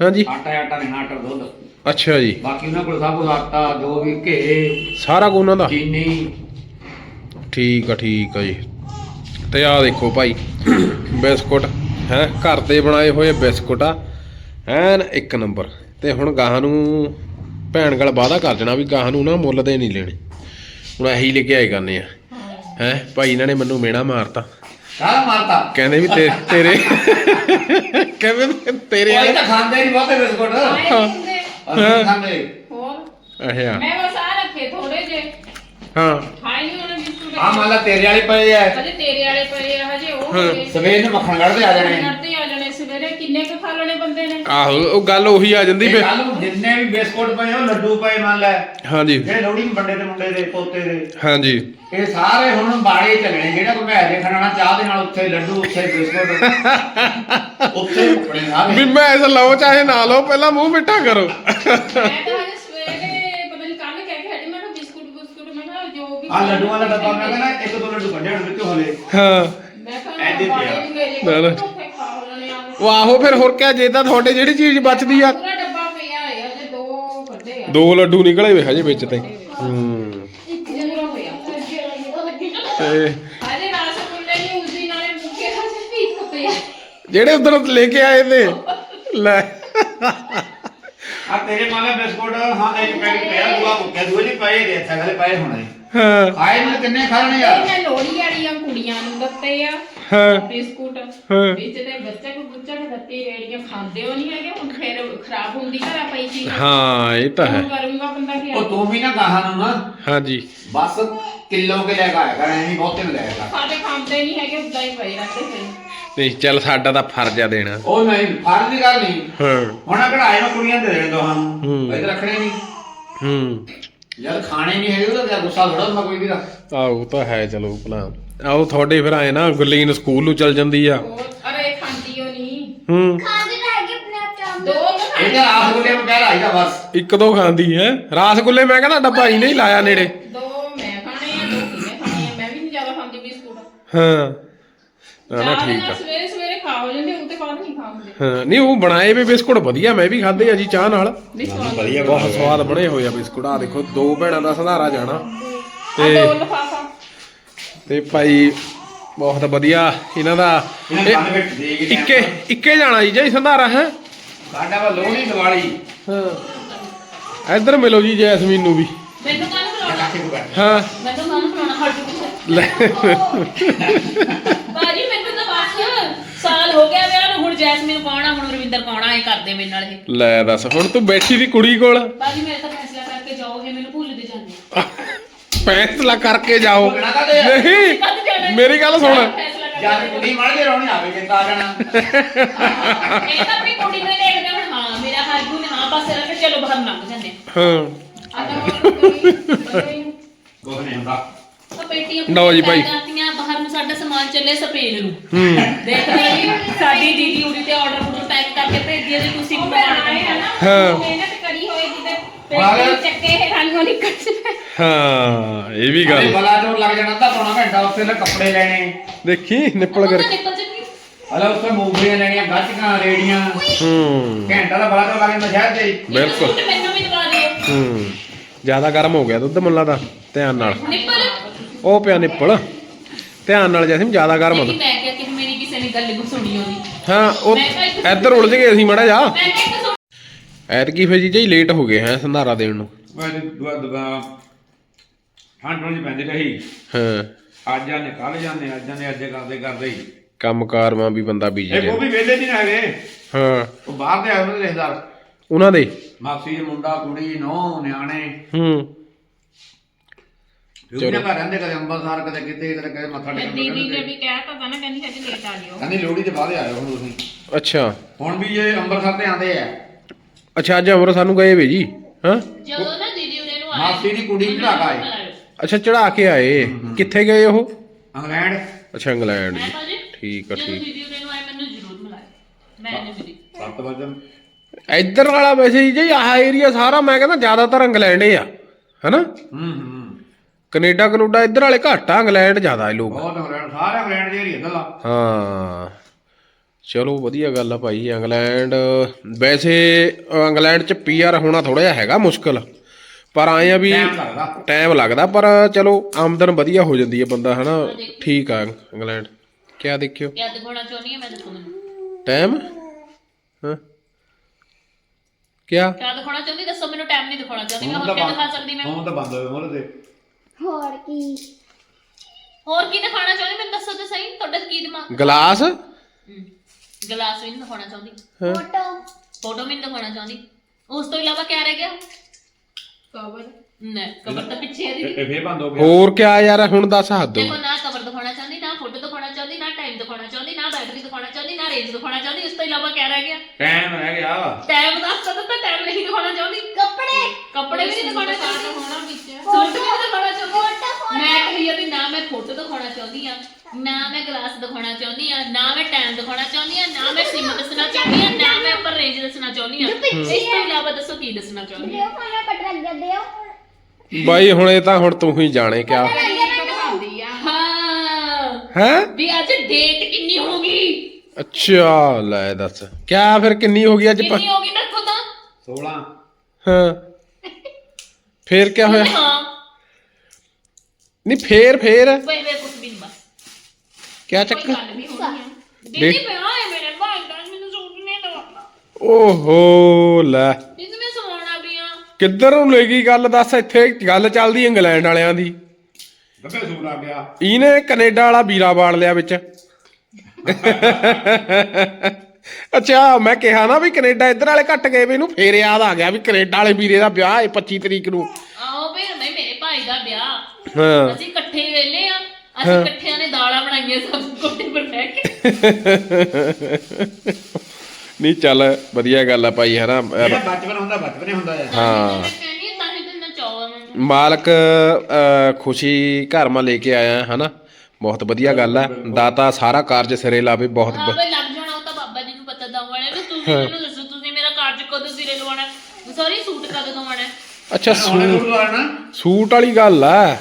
ਹਾਂਜੀ ਆਟਾ ਹੀ ਆਟਾ ਨਹੀਂ ਆਟਾ ਦੁੱਧ। ਅੱਛਾ ਜੀ। ਬਾਕੀ ਉਹਨਾਂ ਕੋਲ ਸਭ ਕੁਝ ਆਟਾ ਜੋ ਵੀ ਘੇ ਸਾਰਾ ਕੁ ਉਹਨਾਂ ਦਾ? ਚੀਨੀ। ਠੀਕ ਆ ਠੀਕ ਆ ਜੀ। ਤੇ ਆਹ ਦੇਖੋ ਭਾਈ ਬਿਸਕੁਟ ਹੈ? ਘਰ ਦੇ ਬਣਾਏ ਹੋਏ ਬਿਸਕੁਟ। ਆ ਐਨ ਇੱਕ ਨੰਬਰ। ਤੇ ਹੁਣ ਗਾਹਾਂ ਨੂੰ ਭੈਣ ਗਲ ਵਾਦਾ ਕਰ ਜਣਾ ਵੀ ਗਾਹਾਂ ਨੂੰ ਨਾ ਮੁੱਲ ਦੇ ਨਹੀਂ ਲੈਣੇ। ਹੁਣ ਇਹੀ ਲੈ ਕੇ ਆਏ ਕਰਨੇ ਆ। ਹੈ? ਭਾਈ ਇਹਨਾਂ ਨੇ ਮੈਨੂੰ ਮੇਣਾ ਮਾਰਤਾ। ਸਾਰਾ ਮਾਰਤਾ? ਕਹਿੰਦੇ ਵੀ ਤੇ ਤੇਰੇ ਕਹਿੰਦੇ ਤੇਰੇ ਵਾਲੇ ਤਾਂ ਖਾਂਦੇ ਨਹੀਂ ਬਹੁਤੇ ਬਿਸਕੁਟ। ਅਸੀਂ ਨਹੀਂ ਖਾਂਦੇ। ਹੋਰ? ਅੱਛਾ ਮੈਂ ਬਸ ਆ ਰੱਖੇ ਥੋੜੇ ਜੇ ਹਾਂ। ਖਾਈ ਨਹੀਂ ਉਹਨੇ ਆ ਮੰਨ ਲਾ ਤੇਰੇ ਵਾਲੇ ਪਏ ਐ ਹਜੇ ਤੇਰੇ ਵਾਲੇ ਪਏ ਆ ਹਜੇ ਉਹ ਹਾਂ। ਸਵੇਰ ਨੂੰ ਮੱਖਣ ਕੱਢਦੇ ਆ ਜਾਣੇ। ਨੜਤੇ ਆ ਜਾਣੇ ਸਵੇਰੇ ਕਿੰਨੇ ਕੁ ਖਾ ਲੈਣੇ ਬੰਦੇ ਨੇ? ਆਹੋ ਉਹ ਗੱਲ ਉਹੀ ਆ ਜਾਂਦੀ ਫਿਰ। ਕੱਲ ਨੂੰ ਜਿੰਨੇ ਵੀ ਬਿਸਕੁਟ ਪਏ ਉਹ ਲੱਡੂ ਪਏ ਮੰਨ ਲੈ। ਹਾਂਜੀ। ਜਿਹੜੇ ਲੋੜੀ ਵੱਡੇ ਦੇ ਮੁੰਡੇ ਦੇ ਪੋਤੇ ਦੇ। ਹਾਂਜੀ। ਇਹ ਸਾਰੇ ਹੁਣ ਬਾੜੇ ਚੱਲਣੇ ਜਿਹੜਾ ਕੋਈ ਮੈਂ ਦੇ ਖਾਣਾ ਚਾਹ ਦੇ ਨਾਲ ਉੱਥੇ ਲੱਡੂ ਉੱਥੇ ਬਿਸਕੁਟ ਉੱਥੇ ਕੁੱਪੜੇ ਵੀ ਸਾਰੇ ਮੈਂ ਇਸ ਲਓ ਚਾਹੇ ਨਾ ਲਓ ਪਹਿਲਾਂ ਮੂੰਹ ਮਿੱਠਾ ਕਰੋ। ਮੈਂ ਤਾਂ ਹਜੇ ਸਵੇਰੇ ਪਤਾ ਨਹੀਂ ਕੱਲ ਕਹਿ ਕੇ ਹਟੀ ਮੈਂ ਕਿਹਾ ਬਿਸਕੁਟ ਬਿਸਕੁਟ ਮੈਂ ਕਿਹਾ ਜੋ ਵੀ ਆ ਲੱਡੂਆਂ ਦਾ ਡੱਬਾ ਮੈਂ ਕਹਿੰਦਾ। ਇੱਕ ਦੋ ਲੱਡੂ ਕੱਢਿਆ ਹੁਣ ਵਿੱਚੋਂ ਹਲੇ। ਹਾਂ। ਮੈਂ ਐਡੀ ਕਿਹਾ ਪਿਆ। ਬਾੜੇ ਨਹੀਂ ਨਾ, ਨਾ। ਗਏ ਉੱਥੇ ਖਾ ਲੈਣੇ ਆ। ਉਹ ਆਹੋ ਫਿਰ ਹੋਰ ਕਿਆ ਜੇ ਤਾਂ ਤੁਹਾਡੇ ਜਿਹੜੀ ਚੀਜ਼ ਬਚਦੀ ਆ। ਪੂਰਾ ਡੱਬਾ ਪਿਆ ਹੈ ਹਜੇ ਦੋ ਕੱਢੇ ਆ। ਦੋ ਲੱਡੂ ਨਿਕਲੇ ਵੇ ਹਜੇ ਵਿੱਚ ਤੇ। ਹੂੰ ਇੱਕ ਜਨਰਾ ਹੋਇਆ ਤੇ ਅਰੇ ਰਸਗੁੱਲੇ ਨਹੀਂ ਉਸਦੀ ਨਾਲੇ ਮੁੱਕੇ ਖਾਸੇ ਪੀ ਪਿਆ। ਜਿਹੜੇ ਉਧਰ ਲੈ ਕੇ ਆਏ ਤੇ ਲੈ। ਆ ਤੇਰੇ ਮਾਲੇ ਬਿਸਕੁਟ ਹਾਂ ਇੱਕ ਪੈਕਟ ਪਿਆ ਦੂਆ ਮੁੱਕਿਆ ਦੂਏ ਨਹੀਂ ਪਏ ਦੇ ਇੱਥੇ ਖਲੇ ਪਏ ਹੋਣੇ। ਹਾਂ। ਖਾਏ ਨੂੰ ਕਿੰਨੇ ਖਾਣੇ ਯਾਰ ਇਹ ਮੈਂ ਲੋੜੀ ਵਾਲੀਆਂ ਕੁੜੀਆਂ ਨੂੰ ਦਿੱਤੇ ਆ। ਹਾਂ। ਬਿਸਕੁਟ। ਹਾਂ। ਵਿੱਚ ਤੇ ਬੱਚੇ ਕੋ ਬੁੱਚਾ ਕੇ ਦਿੱਤੇ ਰੇੜੀਆਂ ਖਾਂਦੇ ਹੋ ਨਹੀਂ ਹੈਗੇ ਹੁਣ ਫਿਰ ਖਰਾਬ ਹੁੰਦੀ ਘਰਾਂ ਪਈ ਚੀਜ਼ ਹਾਂ ਇਹ ਤਾਂ ਹੈ। ਹੁਣ ਕਰੂੰਗਾ ਬੰਦਾ ਕੀ ਉਹ ਤੂੰ ਵੀ ਨਾ ਗਾਹਾਂ ਨੂੰ ਨਾ। ਹਾਂਜੀ। ਬਸ ਕਿਲੋ ਕੇ ਲੈ ਕੇ ਆਇਆ ਕਰ ਐਵੇਂ ਬਹੁਤੇ ਨੂੰ ਲੈ ਆਇਆ ਕਰ ਸਾਡੇ ਖਾਂਦੇ ਨਹੀਂ ਹੈਗੇ ਉਦਾਂ ਹੀ ਪਏ ਰਹਿੰਦੇ ਫਿਰ ਨਹੀਂ ਚੱਲ ਸਾਡਾ ਤਾਂ ਫਰਜ਼ ਆ ਦੇਣਾ। ਉਹ ਨਹੀਂ ਫਰਜ਼ ਦੀ ਗੱਲ ਨਹੀਂ। ਹਾਂ। ਹੁਣ ਆ ਕਢਾਏ ਨੂੰ ਕੁੜੀਆਂ ਦੇ ਦੇਣ ਦੋਹਾਂ ਨੂੰ। ਹੂੰ। ਰੱਖਣੇ ਨਹੀਂ। ਹੂੰ। ਯਾਰ ਖਾਣੇ ਨਹੀਂ ਹੈਗੇ ਉਹਦਾ ਗੁੱਸਾ ਥੋੜਾ ਹੁੰਦਾ ਕੋਈ ਵੀ ਦਾ ਆਹੋ ਤਾਂ ਹੈ ਚਲੋ ਭਲਾ। ਆਓ ਤੁਹਾਡੇ ਫਿਰ ਆਏ ਨਾ ਗੁਰਲੀਨ ਸਕੂਲ ਨੂੰ ਚਲ ਜਾਂਦੀ ਆ। ਉਹ ਅਰੇ ਖਾਂਦੀ ਉਹ ਨਹੀਂ ਹੂੰ। ਖਾਂਦੇ ਤਾਂ ਹੈਗੇ ਆਪਣੇ ਆਪ ਚਾਹ। ਦੋ ਕੁ ਇਹ ਤਾਂ ਆਸ ਗੁੱਲੇ ਨੂੰ ਕਹਿ ਲਾਈਦਾ ਬਸ। ਇੱਕ ਦੋ ਖਾਂਦੀ ਹੈ। ਰਾਸਗੁੱਲੇ ਮੈਂ ਕਹਿੰਦਾ ਡੱਬਾ ਹੀ ਨਹੀਂ ਲਾਇਆ ਨੇੜੇ। ਦੋ ਮੈਂ ਖਾਣੇ ਆ ਦੋ ਕਿਵੇਂ ਖਾਣੇ ਆ ਮੈਂ ਵੀ ਨਹੀਂ ਜ਼ਿਆਦਾ ਖਾਂਦੀ ਬਿਸਕੁਟ। ਹਾਂ। ਨਾ ਨਾ ਠੀਕ ਆ। ਸਵੇਰੇ ਸਵੇਰੇ ਖਾ ਹੋ ਜਾਂਦੇ ਉਹ ਤੇ ਬਾਅਦ ਨਹੀਂ ਖਾਉਂਦੇ ਹਾਂ ਨਹੀਂ ਉਹ ਬਣਾਏ ਵੀ ਬਿਸਕੁਟ ਵਧੀਆ ਮੈਂ ਵੀ ਖਾਦੇ ਆ ਜੀ ਚਾਹ ਨਾਲ। ਬਿਸਕੁਟ ਵਧੀਆ ਬਹੁਤ ਸਵਾਦ ਬਣੇ ਹੋਏ ਆ ਬਿਸਕੁਟ। ਆ ਦੇਖੋ ਦੋ ਭੈਣਾਂ ਦਾ ਸੰਧਾਰਾ ਜਾਣਾ। ਤੇ ਦੋ ਲਫਾਫਾ। ਤੇ ਭਾਈ ਬਹੁਤ ਵਧੀਆ ਇਹਨਾਂ ਦਾ। ਕੰਨ ਇੱਕੇ ਇੱਕੇ ਜਾਣਾ ਜੀ ਜੀ ਸੰਧਾਰਾ ਹੈ? ਸਾਡਾ ਵਾ ਲੋਹੜੀ ਦੀਵਾਲੀ। ਹਾਂ। ਇੱਧਰ ਮਿਲੋ ਜੀ ਜੈਸਮੀਨ ਨੂੰ ਵੀ। ਮੈਨੂੰ ਕਾਹਨੂੰ ਬੁਲਾਉਣਾ ਹਾਂ। ਮੈਨੂੰ ਕਾਹਨੂੰ ਬੁਲਾਉਣਾ ਹਟ ਜਾ ਲੈ। ਬਾਜੀ ਮੈਨੂੰ ਤਾਂ ਬਸ ਸਾਲ ਹੋ ਗਿਆ ਜੈਸਮੀਨ ਕੌਣ ਆ? ਹੁਣ ਰਵਿੰਦਰ ਕੌਣ ਆ? ਇਹ ਕਰਦੇ ਮੇਰੇ ਨਾਲ ਇਹ। ਲੈ ਦੱਸ ਹੁਣ ਤੂੰ ਬੈਠੀ ਦੀ ਕੁੜੀ ਕੋਲ? ਬਾਜੀ ਮੇਰੇ ਤਾਂ ਫੈਸਲਾ ਕਰਕੇ ਜਾਓ ਇਹ ਮੈਨੂੰ ਭੁੱਲਦੇ ਜਾਂਦੇ। ਫੈਸਲਾ ਕਰਕੇ ਜਾਓ। ਬੋਲਣਾ ਕਾਹਦੇ ਆ? ਨਹੀਂ ਮੇਰੀ ਗੱਲ ਸੁਣ। ਫੈਸਲਾ ਕਰਕੇ ਜਦ ਕੁੜੀ ਮੜ ਜੇ ਰੋਣੀ ਆਵੇ ਆ ਜਾਣਾ। ਇਹ ਤਾਂ ਆਪਣੀ ਕੁੜੀ ਨੂੰ ਹੀ ਦੇਖਦੇ ਹੁਣ ਹਾਂ ਮੇਰਾ ਹਰਗੁਣ ਹਾਂ ਪਾਸੇ ਰੱਖ ਕੇ ਚਲੋ ਬਾਹਰ ਲੰਘ ਜਾਂਦੇ ਆ। ਹਾਂ। ਆਦਾ ਮੈਂ ਕੋਈ ਕੁਝ ਨਹੀਂ ਹੁੰਦਾ। ਤਾਂ ਪੇਟੀਆਂ ਲਓ ਜੀ ਭਾਈ। ਜਾਂਦੀਆਂ ਬਾਹਰ ਨੂੰ ਸਾਡਾ ਸਮਾਨ ਚੱਲੇ ਸਪੇਨ ਨੂੰ। ਹੂੰ। ਦੇਖ ਲਈ ਸਾਡੀ ਦੀਦੀ ਉਰੀ ਤੇ ਆਰਡਰ ਆਰਡਰ ਪੈਕ ਕਰਕੇ ਭੇਜਦੀ ਹੈ ਜੀ ਤੁਸੀਂ ਹੈ ਨਾ ਹਾਂ। ਮਿਹਨਤ ਕਰੀ ਹੋਈ ਜਿੱਦੇ ਵਾਹ। ਪੇਟੀ ਚੱਕੇ ਇਹ ਖਾਣੀਆਂ ਨਿਕਲ ਚ ਹਾਂ ਇਹ ਵੀ ਅਰੇ ਗੱਲ ਬਲਾ ਲੱਗ ਜਾਣਾ ਤਾਂ ਪੌਣਾ ਘੰਟਾ ਉੱਥੇ ਲੈ ਕੱਪੜੇ ਲੈਣੇ। ਦੇਖੀ ਨਿੱਪਲ ਉਹ ਕਰ ਤਾਂ ਨਿਕਲ ਚੱਕੀ। ਹਲਾ ਉੱਥੇ ਮੂੰਗਫਲੀਆਂ ਲੈਣੀਆਂ ਗੱਚਕਾਂ ਰੇੜੀਆਂ। ਹੂੰ। ਘੰਟਾ ਦਾ ਬਲਾ ਚੋਂ ਲੱਗ ਜਾਂਦਾ ਸ਼ਹਿਰ ਤੇ ਹੀ। ਬਿਲਕੁਲ। ਸੂਟ ਮੈਨੂੰ ਵੀ ਦਵਾ ਦਿਓ ਹੂੰ। ਜ਼ਿਆਦਾ ਗਰਮ ਹੋ ਗਿਆ ਦੁੱਧ ਮੁੱਲਾ ਦਾ ਧਿਆਨ ਨਾਲ। ਨਿੱਪਲ। ਉਹ ਪਿਆ ਨਿੱਪਲ। ਧਿਆਨ ਨਾਲ ਜੈਸਮ ਜ਼ਿਆਦਾ ਗਰਮ ਹੁੰਦਾ ਮੈਂ ਕਿਹਾ ਕਿ ਮੇਰੀ ਕਿਸੇ ਨੇ ਗੱਲ ਨਹੀਂ ਸੁਣੀ ਹੋਣੀ ਹਾਂ ਉਹ ਇੱਧਰ ਉਲਝ ਗਏ ਅਸੀਂ ਮੜਾ ਜਾ ਐਤਕੀ ਫੇ ਜੀ ਜੀ ਲੇਟ ਹੋ ਗਏ ਹੈ ਸੰਧਾਰਾ ਦੇਣ ਨੂੰ। ਮੈਂ ਦੁਆ ਦੁਆ ਠੰਡ ਨੂੰ ਪੈਂਦੀ ਰਹੀ। ਹਾਂ। ਅੱਜ ਆਨੇ ਕੱਲ ਜਾਂਦੇ ਅੱਜ ਆਨੇ ਅੱਜ ਕਰਦੇ ਕਰਦੇ ਹੀ। ਕੰਮਕਾਰ ਮਾਂ ਵੀ ਬੰਦਾ ਬੀਜੀ ਇਹ ਉਹ ਰਿਹਾ ਵੀ ਵੇਲੇ ਨਹੀਂ ਹੈਗੇ। ਹਾਂ। ਉਹ ਬਾਹਰ ਦੇ ਆਏ ਉਹਦੇ ਰਿਸ਼ਤੇਦਾਰ। ਉਹਨਾਂ ਦੇ? ਮਾਸੀ ਮੁੰਡਾ ਕੁੜੀ ਨੌ ਨਿਆਣੇ। ਹੂੰ। ਯੂਪੀ ਘਰ ਰਹਿੰਦੇ ਕਦੇ ਅੰਮ੍ਰਿਤਸਰ ਕਦੇ ਕਿਤੇ ਕਦੇ ਕਦੇ ਮੱਥਾ ਮੈਂ ਟੇਕਣ ਦੀਦੀ ਨੇ ਜਾਂਦੇ। ਵੀ ਕਹਿਤਾ ਤਾਂ ਨਾ ਕਹਿੰਦੀ ਹਜੇ ਲੇਟ ਆ ਜਿਓ। ਕਹਿੰਦੀ ਲੋਹੜੀ ਦੇ ਬਾਅਦ ਆਇਓ ਹੁਣ ਤੁਸੀਂ। ਅੱਛਾ। ਹੁਣ ਵੀ ਇਹ ਅੰਮ੍ਰਿਤਸਰ ਤੇ ਆਂਦੇ ਆ। ਅੱਛਾ ਅੱਜ ਅੰਮ੍ਰਿਤਸਰ ਨੂੰ ਗਏ ਵੇ ਜੀ ਹਾਂ? ਜਦੋਂ ਨਾ ਦੀਦੀ ਉਹਨੇ ਨੂੰ ਆਏ ਮਾਸੀ ਦੀ ਕੁੜੀ ਚੜਾ ਕੇ ਆਏ। ਅੱਛਾ ਚੜਾ ਕੇ ਆਏ। ਕਿੱਥੇ ਗਏ ਉਹ? ਇੰਗਲੈਂਡ। ਅੱਛਾ ਇੰਗਲੈਂਡ ਮੈਂ ਜੀ ਭਾਜੀ ਠੀਕ ਆ ਜਦੋਂ ਠੀਕ। ਦੀਦੀ ਉਹਨੇ ਨੂੰ ਆਏ ਮੈਨੂੰ ਜ਼ਰੂਰ ਮਿਲਾਇਆ ਮੈਂ ਨਹੀਂ ਮਿਲੀ। 7 ਵਜੇ ਇੱਧਰ ਵਾਲਾ ਵੈਸੇ ਜੀ ਆਹ ਏਰੀਆ ਸਾਰਾ ਮੈਂ ਕਹਿੰਦਾ ਜ਼ਿਆਦਾਤਰ ਇੰਗਲੈਂਡ ਹੀ ਆ। ਹਨਾ? ਹੂੰ ਹੂੰ। ਕੈਨੇਡਾ ਕਨੂਡਾ ਇੱਧਰ ਵਾਲੇ ਘੱਟ ਆ ਇੰਗਲੈਂਡ ਜ਼ਿਆਦਾ ਇਹ ਲੋਕ। ਬਹੁਤ ਇੰਗਲੈਂਡ ਸਾਰਾ ਇੰਗਲੈਂਡ ਜਿਹੜੀ ਇੱਧਰ ਆ। ਹਾਂ। ਚਲੋ ਵਧੀਆ ਗੱਲ ਆ ਭਾਈ ਇੰਗਲੈਂਡ ਵੈਸੇ ਇੰਗਲੈਂਡ ਚ ਪੀਆਰ ਹੋਣਾ ਥੋੜਾ ਜਿਹਾ ਹੈਗਾ ਮੁਸ਼ਕਲ ਪਰ ਆਏ ਆ ਵੀ ਟਾਈਮ ਲੱਗਦਾ। ਟਾਈਮ ਲੱਗਦਾ ਪਰ ਚਲੋ ਆਮਦਨ ਵਧੀਆ ਹੋ ਜਾਂਦੀ ਹੈ ਬੰਦਾ ਹਨਾ? ਠੀਕ ਆ ਇੰਗਲੈਂਡ। ਕਿਆ ਦੇਖਿਓ? ਕਿਆ ਦਿਖਾਉਣਾ ਚਾਹੁੰਦੀ ਹੈ ਮੈਂ ਦੱਸੋ ਮੈਨੂੰ। ਟਾਈਮ ਹਾਂ। ਕਿਆ? ਕਿਆ ਦਿਖਾਉਣਾ ਚਾਹੁੰਦੀ? ਦੱਸੋ ਮੈਨੂੰ ਟਾਈਮ ਨਹੀਂ ਦਿਖਾਉਣਾ ਚਾਹੁੰਦੀ। ਮੈਂ ਹੁਣ ਹੋਰ ਕਿਆ ਦਿਖਾ ਸਕਦੀ ਮੈਂ? ਹੁਣ ਤਾਂ ਬੰਦ ਹੋਏ ਮੋਰੇ ਤੇ ਹੋਰ ਕੀ? ਹੋਰ ਕੀ ਦਿਖਾਉਣਾ ਚਾਹੁੰਦੀ? ਮੈਨੂੰ ਦੱਸੋ ਤੇ ਸਹੀ ਤੁਹਾਡਾ ਕੀ ਦਿਮਾਗ? ਗਲਾਸ? ਹਮ, ਗਲਾਸ ਵੀ ਨਹੀਂ ਦਿਖਾਉਣਾ ਚਾਹੁੰਦੀ। ਹਾਂ। ਫੋਟੋ। ਫੋਟੋ ਵੀ ਨਹੀਂ ਦਿਖਾਉਣਾ ਚਾਹੁੰਦੀ। ਉਸ ਤੋਂ ਇਲਾਵਾ ਕਿਆ ਰਹਿ ਗਿਆ? ਕਵਰ ਨਾ ਕਵਰ ਤਾਂ ਪਿੱਛੇ ਹੈ ਦੀਦੀ। ਇਹ ਫੇਰ ਬੰਦ ਹੋ ਗਿਆ। ਹੋਰ ਕਿਆ ਯਾਰ ਹੁਣ ਦੱਸ ਹੱਦ ਦੇਖੋ ਨਾ ਕਵਰ ਦਿਖਾਉਣਾ ਚਾਹੁੰਦੀ ਨਾ ਫੋਟੋ ਦਿਖਾਉਣਾ ਚਾਹੁੰਦੀ ਨਾ ਟਾਈਮ ਦਿਖਾਉਣਾ ਚਾਹੁੰਦੀ ਨਾ ਬੈਟਰੀ ਦਿਖਾਉਣਾ ਚਾਹੁੰਦੀ ਨਾ ਰੇਂਜ ਦਿਖਾਉਣਾ ਚਾਹੁੰਦੀ ਉਸ ਤੋਂ ਇਲਾਵਾ ਕਿਆ ਰਹਿ ਗਿਆ? ਟਾਈਮ ਰਹਿ ਗਿਆ। ਟਾਈਮ ਦੱਸ ਸਕਦਾ ਤਾਂ ਟਾਈਮ ਨਹੀਂ ਦਿਖਾਉਣਾ ਚਾਹੁੰਦੀ। ਕੱਪੜੇ। ਕੱਪੜੇ ਵੀ ਨਹੀਂ ਦਿਖਾਉਣਾ ਚਾਹੁੰਦੀ। ਹੋਣਾ ਵਿੱਚ। ਸੂਟ ਵੀ ਨਹੀਂ ਦਿਖਾਉਣਾ ਚਾਹੁੰਦੀ। ਫੋਟੋ ਮੈਂ ਕਹੀ ਆ ਵੀ ਨਾ ਮੈਂ ਫੋਟੋ ਦਿਖਾਉਣਾ ਚਾਹੁੰਦੀ ਆ ਨਾ ਮੈਂ ਗਲਾਸ ਦਿਖਾਉਣਾ ਚਾਹੁੰਦੀ ਆ ਨਾ ਮੈਂ ਟਾਈਮ ਦਿਖਾਉਣਾ ਚਾਹੁੰਦੀ ਆ ਨਾ ਮੈਂ ਸਿਮ ਦੱਸਣਾ ਚਾਹੁੰਦੀ ਆ ਨਾ ਮੈਂ ਉੱਪਰ ਰੇਂਜ ਦੱਸਣਾ ਚਾਹੁੰਦੀ ਆ। ਇਸ ਤੋਂ ਇਲਾਵਾ ਦੱਸੋ ਕੀ ਦੱਸਣਾ ਚਾਹੁੰਦੀ ਆ? ਖਾਣਾ ਕੱਟ ਲੱਗ ਦਿਓ ਬਾਈ ਹੁਣ ਇਹ ਤਾਂ ਹੁਣ ਤੂੰ ਹੀ ਜਾਣੇ ਕਿਆ। ਹਾਂ। ਹੈ। ਵੀ ਅੱਜ ਡੇਟ ਕਿੰਨੀ ਹੋ ਗਈ? ਅੱਛਾ ਲੈ ਦੱਸ। ਕਿਆ ਫਿਰ ਕਿੰਨੀ ਹੋ ਗਈ ਅੱਜ ਪ- ਕਿੰਨੀ ਹੋ ਗਈ ਦੇਖੋ ਤਾਂ? 16 ਹਾਂ। ਫੇਰ ਕਿਆ ਹੋਇਆ? ਹਾਂ। ਨਹੀਂ ਫੇਰ ਫੇਰ। ਵੇ ਵੇ ਪੁੱਤ ਕਿਆ ਕੋਈ ਚੱਕਰ? ਗੱਲ ਵੀ ਹੋਣੀ ਆ। ਦੀਦੀ ਪਿਆ ਹੈ ਮੇਰੇ ਭਾਈ ਦਾ ਮੈਨੂੰ ਸੂਟ ਨਹੀਂ ਦਵਾਉਣਾ। ਓਹੋ ਲੈ। ਦੀਦੀ ਮੈਂ ਸਵਾਉਣਾ ਵੀ ਆ। ਕਿੱਧਰ ਨੂੰ ਲੈ ਗਈ ਗੱਲ ਦੱਸ। ਇੱਥੇ ਗੱਲ ਚੱਲਦੀ ਇੰਗਲੈਂਡ ਵਾਲਿਆਂ ਦੀ। ਗੱਬੇ ਸੂਟ ਆ ਗਿਆ? ਇਹਨੇ ਕੈਨੇਡਾ ਵਾਲਾ ਵੀਰਾ ਬਾੜ ਲਿਆ ਵਿੱਚ। ਅੱਛਾ ਮੈਂ ਕਿਹਾ ਨਾ ਵੀ ਕੈਨੇਡਾ ਇੱਧਰ ਵਾਲੇ ਘੱਟ ਗਏ ਵੀ ਇਹਨੂੰ ਫੇਰ ਯਾਦ ਆ ਗਿਆ ਵੀ ਕੈਨੇਡਾ ਵਾਲੇ ਵੀਰੇ ਦਾ ਵਿਆਹ ਹੈ 25 ਤਰੀਕ ਨੂੰ। ਆਹੋ ਵੀ ਨਹੀਂ ਮੇਰੇ ਭਾਈ ਦਾ ਵਿਆਹ। ਹਾਂ। ਅਸੀਂ ਇਕੱਠੇ ਵੇਲੇ ਆ ਅਸੀਂ ਇਕੱਠਿਆਂ ਨੇ ਦਾਲਾਂ ਬਣਾਈਆਂ ਸਭ ਕੋਟੇ ਪਰ ਬਹਿ ਕੇ। ਨਹੀਂ ਚੱਲ ਵਧੀਆ ਗੱਲ ਆ ਭਾਈ ਹਨਾ? ਜਿਹੜਾ ਬਚਪਨ ਹੁੰਦਾ ਬਚਪਨ ਹੁੰਦਾ ਹੈ ਹਾਂ। ਮੈਂ ਕਹਿੰਦੀ ਤਾਂ ਮਾਲਕ ਖੁਸ਼ੀ ਘਰ ਮਾ ਲੈ ਕੇ ਆਇਆ ਹਨਾ? ਬਹੁਤ ਵਧੀਆ ਗੱਲ ਹੈ ਦਾਤਾ ਸਾਰਾ ਕਾਰਜ ਸਿਰੇ ਲਾਵੇ ਬਹੁਤ ਹਾਂ ਬ- ਬਈ ਲੱਗ ਜਾਣਾ ਉਹ ਤਾਂ ਬਾਬਾ ਜੀ ਨੂੰ ਪਤਾ ਦਊ ਵਾਲੇ ਵੀ ਤੁਸੀਂ ਮੈਨੂੰ ਦੱਸੋ ਤੁਸੀਂ ਮੇਰਾ ਕਾਰਜ ਕਦੋਂ ਸਿਰੇ ਲਵਾਉਣਾ? ਸੌਰੀ ਸੂਟ ਕਦੋਂ ਦਵਾਉਣਾ ਅੱਛਾ ਸੂਟ ਸੂਟ ਵਾਲਣਾ ਸੂਟ ਵਾਲੀ ਗੱਲ ਆ।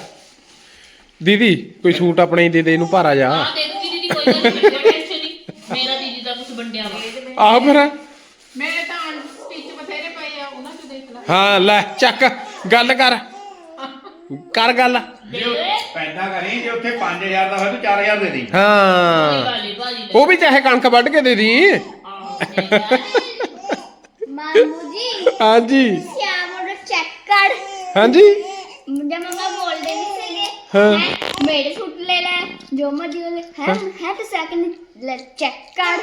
ਦੀਦੀ ਕੋਈ ਸੂਟ ਆਪਣੇ ਹੀ ਦੇ ਦੇ ਇਹਨੂੰ ਭਾਰਾ ਜਾ। ਹਾਂ ਦੇ ਦੂੰਗੀ ਦੀਦੀ ਕੋਈ ਗੱਲ ਨਹੀਂ ਕੋਈ ਟੈਨਸ਼ਨ ਨਹੀਂ। ਮੇਰਾ ਦੀਦੀ ਦਾ ਕੁਝ ਵੰਡਿਆ ਵਾ। ਆਹੋ ਫਿਰ। ਮੈਂ ਤਾਂ ਸਟਿਚ ਬਥੇਰੇ ਪਏ ਆ ਉਹਨਾਂ ਚੋਂ ਦੇਖ ਲੈ। ਹਾਂ ਲੈ ਚੱਕ। ਗੱਲ ਕਰ। ਕਰ ਗੱਲ। ਜੇ ਪੈਦਾ ਕਰੀ ਜੇ ਉੱਥੇ 5000 ਦਾ ਹੋਇਆ ਤੂੰ 4000 ਦੇ ਦੀ ਹਾਂ। ਉਹ ਵੀ ਚਾਹੇ ਕਣਕ ਵੱਢ ਕੇ ਦੇ ਦੀ। ਮਾਮੂ ਜੀ ਹਾਂਜੀ। ਸਿਆਮੋ ਨੂੰ ਚੈੱਕ ਕਰ। ਹਾਂਜੀ। ਮੁੰਡਾ ਮਮਾ ਬੋਲਦੇ ਨਹੀਂ ਸੀਗੇ ਹਾਂ। ਮੇਰੇ ਸੂਟ ਲੈ ਲੈ ਜੋ ਮਰਜ਼ੀ ਹੋ ਲੈ ਹੈ। ਹੈ ਤੇ ਸੈਕਿੰਡ ਲੈ ਚੈੱਕ ਕਰ।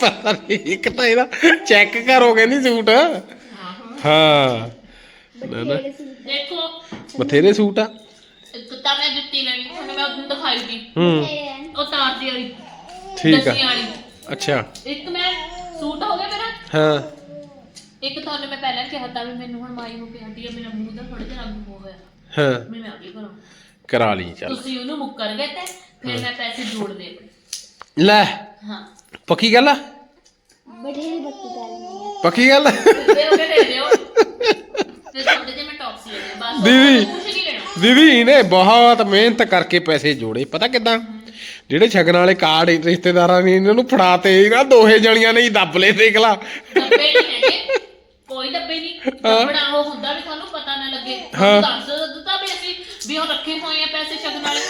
ਪਤਾ ਨਹੀਂ ਇੱਕ ਤਾਂ ਇਹਦਾ ਚੈੱਕ ਕਰੋ ਕਹਿੰਦੀ ਸੂਟ। ਹਾਂ। ਬਥੇਰੇ ਸੂਟ ਦੇਖੋ। ਬਥੇਰੇ ਸੂਟ ਆ। ਇੱਕ ਤਾਂ ਮੈਂ ਜੁੱਤੀ ਲੈਣੀ ਤੁਹਾਨੂੰ ਮੈਂ ਉਦੋਂ ਦਿਖਾਈ ਦੀ ਹੂੰ। ਉਹ ਤਾਰ ਦੀ ਵਾਲੀ। ਠੀਕ ਆ। ਵਾਲੀ। ਅੱਛਾ। ਇੱਕ ਮੈਂ ਸੂਟ ਹੋ ਗਿਆ ਮੇਰਾ। ਹਾਂ। ਇੱਕ ਤੁਹਾਨੂੰ ਮੈਂ ਪਹਿਲਾਂ ਕਿਹਾ ਤਾਂ ਵੀ ਮੈਨੂੰ ਹੁਣ ਮਾਈ ਨੂੰ ਕਹਿੰਦੀ ਆ ਮੇਰਾ ਮੂੰਹ ਦਾ ਥੋੜਾ ਜਿਹਾ ਰੰਗ ਹੋ ਗਿਆ। ਹਾਂ। ਮੈਂ ਮੈਂ ਅੱਗੇ ਕਰਾਂ ਕਰਾ ਲਈ ਚੱਲ। ਤੁਸੀਂ ਉਹਨੂੰ ਮੁੱਕਰ ਗਏ ਤੇ ਫਿਰ ਮੈਂ ਪੈਸੇ ਜੋੜ ਦੇ ਲੈ। ਹਾਂ। ਪੱਕੀ ਗੱਲ ਆ? ਬਥੇਰੀ ਨਹੀਂ ਹੈ ਪੱਕੀ ਗੱਲ? ਆ? ਦੇ ਉਹ ਦੇ ਦਿਓ। ਤੁਹਾਡੇ ਤੇ ਮੈਂ ਟੌਪਸ ਲੈ ਲਿਆ ਬਸ ਦੀਦੀ। ਕੁਝ ਨਹੀਂ ਲੈਣਾ। ਦੀਦੀ ਇਹਨੇ ਬਹੁਤ ਮਿਹਨਤ ਕਰਕੇ ਪੈਸੇ ਜੋੜੇ ਪਤਾ ਕਿਦਾਂ? ਜਿਹੜੇ ਛਗਨ ਵਾਲੇ ਕਾਰਡ ਰਿਸ਼ਤੇਦਾਰਾਂ ਨੇ ਇਹਨਾਂ ਨੂੰ ਫੜਾਤੇ ਇਹਨਾਂ ਦੋਹੇ ਜਣੀਆਂ ਨੇ ਹੀ ਦੱਬ ਲਏ ਦੇਖ ਲਾ। ਡੱਬੇ ਨਹੀਂ ਹੈਗੇ। ਕੋਈ ਡੱਬੇ ਨਹੀਂ। ਡੱਬਣਾ ਉਹ ਹੁੰਦਾ ਵੀ ਤੁਹਾਨੂੰ ਪਤਾ ਨਾ ਲੱਗੇ। ਹਾਂ। ਤੁਹਾਨੂੰ ਦੱਸ ਦਿੱਤਾ ਵੀ ਅਸੀਂ ਵੀ ਉਹ ਰੱਖੇ ਹੋਏ ਆ ਪੈਸੇ ਸ਼ਗਨ ਵਾਲੇ।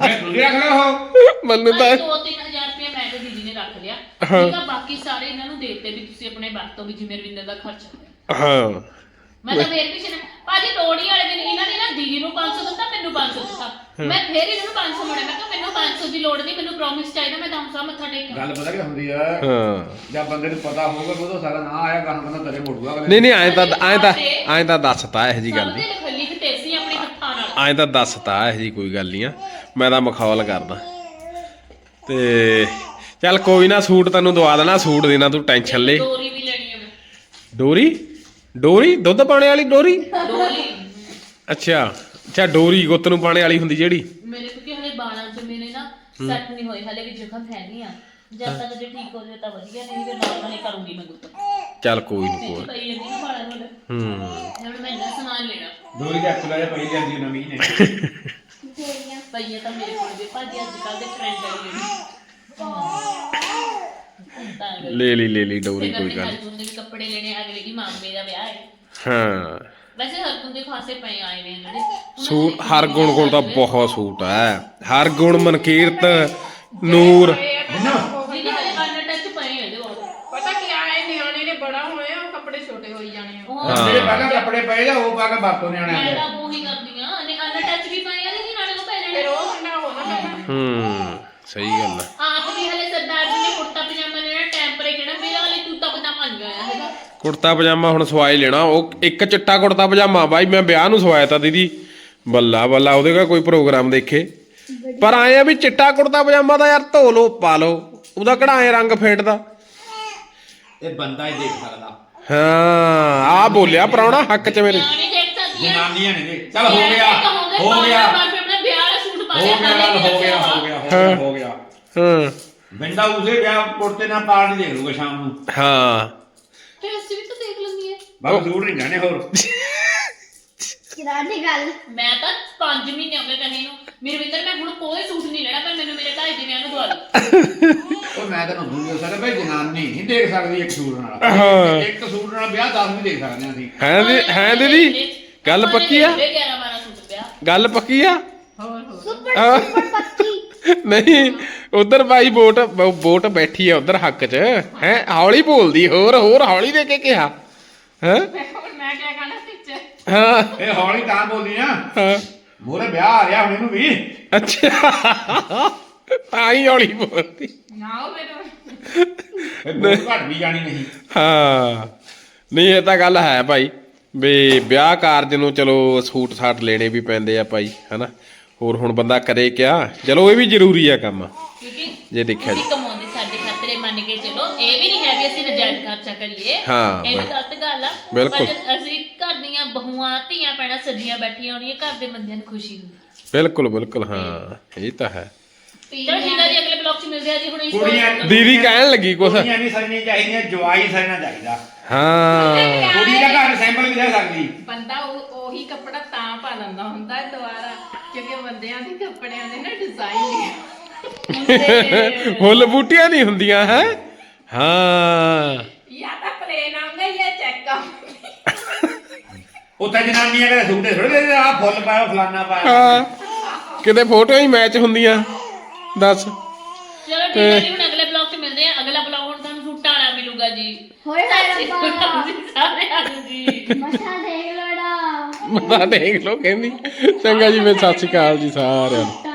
ਮੈਂ ਤੁਸੀਂ ਰੱਖ ਲਿਆ ਹੋ ਮੈਨੂੰ ਤਾਂ ਦੋ ਤਿੰਨ ਹਜ਼ਾਰ ਰੁਪਏ ਮੈਂ ਤੇ ਦੀਦੀ ਨੇ ਰੱਖ ਲਿਆ। ਠੀਕ ਆ ਬਾਕੀ ਸਾਰੇ ਇਹਨਾਂ ਨੂੰ ਦੇ ਦਿੱਤੇ ਵੀ ਤੁਸੀਂ ਆਪਣੇ ਵਰਤੋਂ ਵੀ ਜਿਵੇਂ ਰਵਿੰਦਰ ਦਾ ਖਰਚ। ਹਾਂ। ਮੈਂ ਤਾਂ ਫੇਰ ਵੀ ਚਲੇ ਭਾਜੀ ਲੋਹੜੀ ਵਾਲੇ ਦਿਨ ਇਹਨਾਂ ਨੇ ਨਾ ਦੀਦੀ ਨੂੰ 500 ਦਿੱਤਾ ਮੈਨੂੰ 500 ਦਿੱਤਾ। ਮੈਂ ਫੇਰ ਇਹਨਾਂ ਨੂੰ 500 ਮੋੜਿਆ। ਮੈਂ ਕਿਹਾ ਮੈਨੂੰ 500 ਦੀ ਲੋੜ ਨਹੀਂ ਮੈਨੂੰ ਪ੍ਰੋਮਿਸ ਚਾਹੀਦਾ ਮੈਂ ਦਮਸਾ ਮੱਥਾ ਟੇਕਿਆ ਗੱਲ ਪਤਾ ਕੀ ਹੁੰਦੀ ਆ? ਹਾਂ। ਜਦ ਬੰਦੇ ਨੂੰ ਪਤਾ ਹੋਊਗਾ ਕਿ ਉਹਦਾ ਸਾਰਾ ਨਾਂ ਆਇਆ ਗਾਣਾ ਬੰਦਾ ਤੇਰੇ ਮੋੜੂਗਾ ਅਗਲੇ ਨਹੀਂ ਨਹੀਂ ਐਂ ਤਾਂ ਐਂ ਤਾਂ ਐਂ ਤਾਂ ਦੱਸਤਾ ਇਹੋ ਜੀ ਗੱਲ ਨਹੀਂ। ਸਮਝੇ ਲਿਖ ਲਿਖਤੇ ਸੀ ਆਪਣੇ ਹੱਥਾਂ ਨਾਲ। ਐਂ ਤਾਂ ਦੱਸਤਾ ਇਹੋ ਜੀ ਕੋਈ ਗੱਲ ਨਹੀਂ ਆ। ਮੈਂ ਤਾਂ ਮਖੌਲ ਕਰਦਾ। ਤੇ ਚੱਲ ਕੋਈ ਨਾ ਸੂਟ ਤੈਨੂੰ ਦਵਾ ਦੇਣਾ ਸੂਟ ਦੇਣਾ ਤੂੰ ਟੈਨਸ਼ਨ ਲੈ। ਡੋਰੀ ਵੀ ਲੈਣੀ ਹੈ ਮੈਂ। ਡੋਰੀ? ਡੋਰੀ? ਦੁੱਧ ਪਾਣੇ ਵਾਲੀ ਡੋਰੀ? ਡੋਰੀ। ਅੱਛਾ। ਅੱਛਾ ਡੋਰੀ ਗੁੱਤ ਨੂੰ ਪਾਣੇ ਵਾਲੀ ਹੁੰਦੀ ਜਿਹੜੀ? ਮੇਰੇ ਕਿਉਂਕਿ ਹਲੇ ਬਾਲਾਂ 'ਚ ਮੇਰੇ ਨਾ ਸੈੱਟ ਨਹੀਂ ਹੋਈ ਹਲੇ ਵੀ ਜ਼ਖਮ ਹੈਗੀ ਆ। ਜਦ ਤੱਕ ਜੇ ਠੀਕ ਹੋ ਜਾਏ ਤਾਂ ਵਧੀਆ ਨਹੀਂ ਫਿਰ ਨਾਰਮਲ ਹੀ ਕਰੂੰਗੀ ਮੈਂ ਗੁੱਤ। ਚੱਲ ਕੋਈ ਨਹੀਂ ਕੋਈ ਪਈ ਜਾਂਦੀ ਨਾ ਬਾਲਾਂ ਨੂੰ ਹੂੰ। ਹੁਣ ਮੈਂ ਇੰਨਾ ਸਮਾਨ ਲੈਣਾ। ਦੋਰੀ ਦਾ ਐਕਸਲ ਪਈ ਜਾਂਦੀ ਨਵੀਂ ਨੇ। ਬਥੇਰੀਆਂ ਪਈਏ ਤਾਂ ਮੇਰੇ ਕੋਲ ਵੀ ਭਾਜੀ ਅੱਜ ਕੱਲ ਦੇ ਟ੍ਰੈਂਡ ਵਾਲੀ ਜਿਹੜੀ ਲੈ ਲਈ ਲੈ ਲਈ ਡੋਰੀ ਕੋਈ ਗੱਲ ਨੀ। ਹਰਗੁਣ ਦੇ ਵੀ ਕੱਪੜੇ ਲੈਣੇ ਅਗਲੇ ਦੀ ਮਾਮੇ ਦਾ ਵਿਆਹ ਹੈ। ਹਾਂ। ਵੈਸੇ ਹਰਗੁਣ ਦੇ ਖਾਸੇ ਪਏ ਆਏ ਨੇ ਜਿਹੜੇ ਸੂਟ ਹਰ ਗੁਣ ਕੋਲ ਤਾਂ ਬਹੁਤ ਸੂਟ ਹੈ। ਹਰ ਗੁਣ ਮਨਕੀਰਤ ਨੂਰ। ਜਿਹਨੇ ਹਲੇ ਕੰਨ ਟੱਚ ਪਏ ਆ ਇਹਦੇ ਕੋਲ ਪਤਾ ਕੀ ਆਏ ਨਿਆਣੇ ਨੇ ਬੜਾ ਹੋਇਆ ਉਹ ਕੱਪੜੇ ਛੋਟੇ ਹੋਈ ਜਾਣੇ ਆ। ਉਹ ਹਾਂ। ਜਿਹੜੇ ਪਹਿਲਾਂ ਕੱਪੜੇ ਪਏ ਆ ਉਹ ਪਾ ਕੇ ਬਾਤੋਂ ਨਿਆਣੇ ਮੈਂ ਆਉਂਦੇ ਤਾਂ ਉਹੀ ਕਰਦੀ ਆ ਨੇ ਅੰਨ ਟੱਚ ਵੀ ਪਏ ਆ ਜਿਹਦੇ ਨਾਲੇ ਉਹ ਪੈ ਫਿਰ ਜਾਣੇ ਉਹ ਠੰਡਾ ਹੋਣਾ? ਮੈਂ ਹੂੰ ਸਹੀ ਗੱਲ ਹੈ ਆਪ ਵੀ ਹਲੇ ਸਰਦਾਰ ਜੀ ਨੇ ਕੁੜਤਾ ਪਜਾਮਾ ਲੈਣਾ ਟੈਂਪਰੇ ਕਿਹੜਾ ਮੇਰਾ ਹਲੇ ਕੁੜਤਾ ਪਜਾਮਾ ਨਹੀਂ ਆਇਆ ਹੈਗਾ ਕੁੜਤਾ ਪਜਾਮਾ ਹੁਣ ਸਵਾਈ ਲੈਣਾ ਉਹ ਇੱਕ ਚਿੱਟਾ ਕੁੜਤਾ ਪਜਾਮਾ ਬਾਈ ਮੈਂ ਵਿਆਹ ਨੂੰ ਸਵਾਇਆ ਤਾਂ ਦੀਦੀ। ਬੱਲਾ ਬੱਲਾ ਉਹਦੇ ਕਾ ਕੋਈ ਪ੍ਰੋਗਰਾਮ ਦੇਖੇ। ਪਰ ਆਏ ਆ ਵੀ ਚਿੱਟਾ ਕੁੜਤਾ ਪਜਾਮਾ ਤਾਂ ਯਾਰ ਧੋ ਲੋ ਪਾ ਲੋ ਉਹਦਾ ਕਿਹੜਾ ਐ ਰੰਗ ਫੇਟਦਾ? ਇਹ ਬੰਦਾ ਹੀ ਦੇਖ ਸਕਦਾ। ਹਾਂ ਆ ਬੋਲਿਆ ਪ੍ਰਾਹੁਣਾ ਹੱਕ ਚ ਮੇਰੇ। ਨਿਆਣੇ ਦੇਖ ਸਕਦੀ ਆ ਜਨਾਨੀਆਂ ਨੇ ਦੇਖ। ਚੱਲ ਹੋ ਗਿਆ ਹੋ ਗਿਆ। ਆਪਣੇ ਵਿਆਹ ਵਾਲਾ ਸੂਟ ਪਾ ਹੋ ਲਿਆ ਗਿਆ ਹਾਲੇ ਗੱਲ ਵੀ ਹੋ ਗਿਆ ਰੱਖਿਆ ਹੋ ਗਿਆ ਹੋ ਗਿਆ ਹੋ ਗਿਆ। ਹਾਂ। ਬਿੰਦਾ ਉਸੇ ਵਿਆਹ ਕੁੜਤੇ ਨਾਲ ਪਾਰਟੀ ਦੇਖ ਲੂਗਾ ਸ਼ਾਮ ਨੂੰ। ਹਾਂ। ਫਿਰ ਅਸੀਂ ਵੀ ਤਾਂ ਦੇਖ ਲੈਂਦੀ ਹੈ। ਬਾਬਾ ਸੂਟ ਨਹੀਂ ਲੈਣੇ ਹੋਰ। ਦੀ ਗੱਲ? ਮੈਂ ਤਾਂ 5 ਮਹੀਨੇ ਹੋ ਗਏ ਕਹੇ ਨੂੰ। ਮੇਰੇ ਵਿੰਦਰ ਮੈਂ ਹੁਣ ਕੋਈ ਸੂਟ ਨਹੀਂ ਲੈਣਾ ਪਰ ਮੈਨੂੰ ਮੇਰੇ ਢਾਈ ਦੇ ਵਿਆਹ ਨੂੰ ਦਵਾ ਲਓ ਉਹ ਮੈਂ ਤੈਨੂੰ ਦੂਜੇ ਸਾਰੇ ਭਾਈ ਜਨਾਨੀ ਨਹੀਂ ਦੇਖ ਸਕਦੀ ਇੱਕ ਸੂਟ ਨਾਲ। ਹਾਂ। ਇੱਕ ਸੂਟ ਨਾਲ ਵਿਆਹ 10 ਵੀ ਦੇਖ ਸਕਦੇ ਹਾਂ ਅਸੀਂ। ਹੈ ਦੀ ਹੈ ਦੀਦੀ ਗੱਲ ਪੱਕੀ ਆ? 11 12 ਸੂਟ ਪਿਆ ਗੱਲ ਪੱਕੀ ਆ? ਹੋਰ ਹੋਰ ਸੁਪਰ ਹਾਂ। ਸੁਪਰ ਪੱਕੀ। ਨਹੀਂ ਉਧਰ ਬਾਈ ਵੋਟ ਬ- ਵੋਟ ਬੈਠੀ ਆ ਉਧਰ ਹੱਕ 'ਚ ਹੈ ਹੌਲੀ ਬੋਲਦੀ ਹੋਰ ਹੋਰ ਹੌਲੀ ਦੇ ਕੇ ਕਿਹਾ ਹੈ? ਮੈਂ ਕਿਆ ਕਹਣਾ ਵਿੱਚ? ਹਾਂ। ਇਹ ਹੌਲੀ ਤਾਂ ਬੋਲੀ ਨਾ ਹਾਂ। ਮੋਰੇ ਵਿਆਹ ਆ ਰਿਹਾ ਹੁਣ ਇਹਨੂੰ ਵੀ। ਅੱਛਾ। ਤਾਂ ਹੀ ਹੌਲੀ ਬੋਲਦੀ। ਨਾ ਉਹ ਮੈਨੂੰ ਘੱਟ ਵੀ ਜਾਣੀ ਨਹੀਂ। ਹਾਂ। ਨਹੀਂ ਇਹ ਤਾਂ ਗੱਲ ਹੈ ਭਾਈ ਵੀ ਵਿਆਹ ਕਾਰਜ ਨੂੰ ਚਲੋ ਸੂਟ ਸਾਟ ਲੈਣੇ ਵੀ ਪੈਂਦੇ ਆ ਭਾਈ ਹਨਾ? ਹੋਰ ਹੁਣ ਬੰਦਾ ਕਰੇ ਕਿਆ? ਚਲੋ ਇਹ ਵੀ ਜ਼ਰੂਰੀ ਆ ਕੰਮ। ਕਿਉਂਕਿ ਜੇ ਦੇਖਿਆ ਅਸੀਂ ਕਮਾਉਂਦੇ ਸਾਡੇ ਖਾਤਰੇ ਮੰਨ ਕੇ ਚਲੋ ਇਹ ਵੀ ਨਹੀਂ ਹੈ ਵੀ ਅਸੀਂ ਨਜਾਇਜ਼ ਖਰਚਾ ਕਰੀਏ। ਹਾਂ, ਇਹ ਵੀ ਬਿਲ- ਗਲਤ ਗੱਲ ਆ। ਬਿਲਕੁਲ। ਪਰ ਅਸੀਂ ਘਰ ਦੀਆਂ ਬਹੂਆਂ ਧੀਆਂ ਪੈਣਾ ਸਜੀਆਂ ਬੈਠੀਆਂ ਹੋਣੀਆਂ ਘਰ ਦੇ ਬੰਦਿਆਂ ਨੂੰ ਖੁਸ਼ੀ ਹੁੰਦੀ ਬਿਲਕੁਲ ਬਿਲਕੁਲ ਹਾਂ। ਇਹ ਤਾਂ ਹੈ। ਚਲੋ ਠੀਕ ਆ ਜੀ ਅਗਲੇ ਬਲੌਗ 'ਚ ਮਿਲਦੇ ਆ ਜੀ ਹੁਣ ਇਸ ਕੁੜੀਆਂ- ਦੀਦੀ ਕਹਿਣ ਲੱਗੀ ਕੁਛ। ਕੁੜੀਆਂ ਨਹੀਂ ਸਰਨੀ ਚਾਹੀਦੀਆਂ ਜਵਾਈ ਸਰਨਾ ਚਾਹੀਦਾ। ਹਾਂ। ਕੁੜੀ ਦਾ ਘਰ ਸੈਂਪਲ ਵੀ ਦੇ ਸਕਦੀ ਬੰਦਾ ਉਹ ਉਹੀ ਕੱਪੜਾ ਤਾਂ ਪਾ ਲੈਂਦਾ ਹੁੰਦਾ ਹੈ ਦੁਬਾਰਾ। ਕਿਉਂਕਿ ਬੰਦਿਆਂ ਦੇ ਕੱਪੜਿਆਂ ਦੇ ਨਾ ਡਿਜ਼ਾਈਨ ਫੁੱਲ ਬੂਟੀਆਂ ਨਹੀਂ ਹੁੰਦੀਆਂ ਹੈ? ਹਾਂ। ਜਾਂ ਤਾਂ ਪਲੇਨ ਆਉਂਦਾ ਜਾਂ ਚੈੱਕ ਆਉਂਦਾ। ਉੱਥੇ ਜਨਾਨੀਆਂ ਕਦੇ ਸੂਟੇ ਥੋੜੇ ਦੇ ਆ ਫੁੱਲ ਪਾਇਆ ਫਲਾਨਾ ਪਾਇਆ ਹਾਂ। ਕਿਤੇ ਫੋਟੋ ਹੀ ਮੈਚ ਹੁੰਦੀਆਂ। ਦੱਸ। ਚਲੋ ਠੀਕ ਹੈ ਜੀ ਹੁਣ ਅਗਲੇ ਬਲੌਗ 'ਚ ਮਿਲਦੇ ਆ ਅਗਲਾ ਬਲੌਗ ਹੁਣ ਤੁਹਾਨੂੰ ਸੂਟਾਂ ਵਾਲਾ ਮਿਲੂਗਾ ਜੀ। ਹੋਏ ਹੋਏ ਰੱਬਾ। ਸਾਰਿਆਂ ਨੂੰ ਜੀ। ਮੱਥਾ ਦੇਖ ਲੋੜਾ ਮਤਾ ਦੇਖ ਲੋ ਕਹਿੰਦੀ। ਚੰਗਾ ਜੀ ਮੈਂ ਸਤਿ ਸ਼੍ਰੀ ਅਕਾਲ ਜੀ ਸਾਰਿਆਂ ਨੂੰ।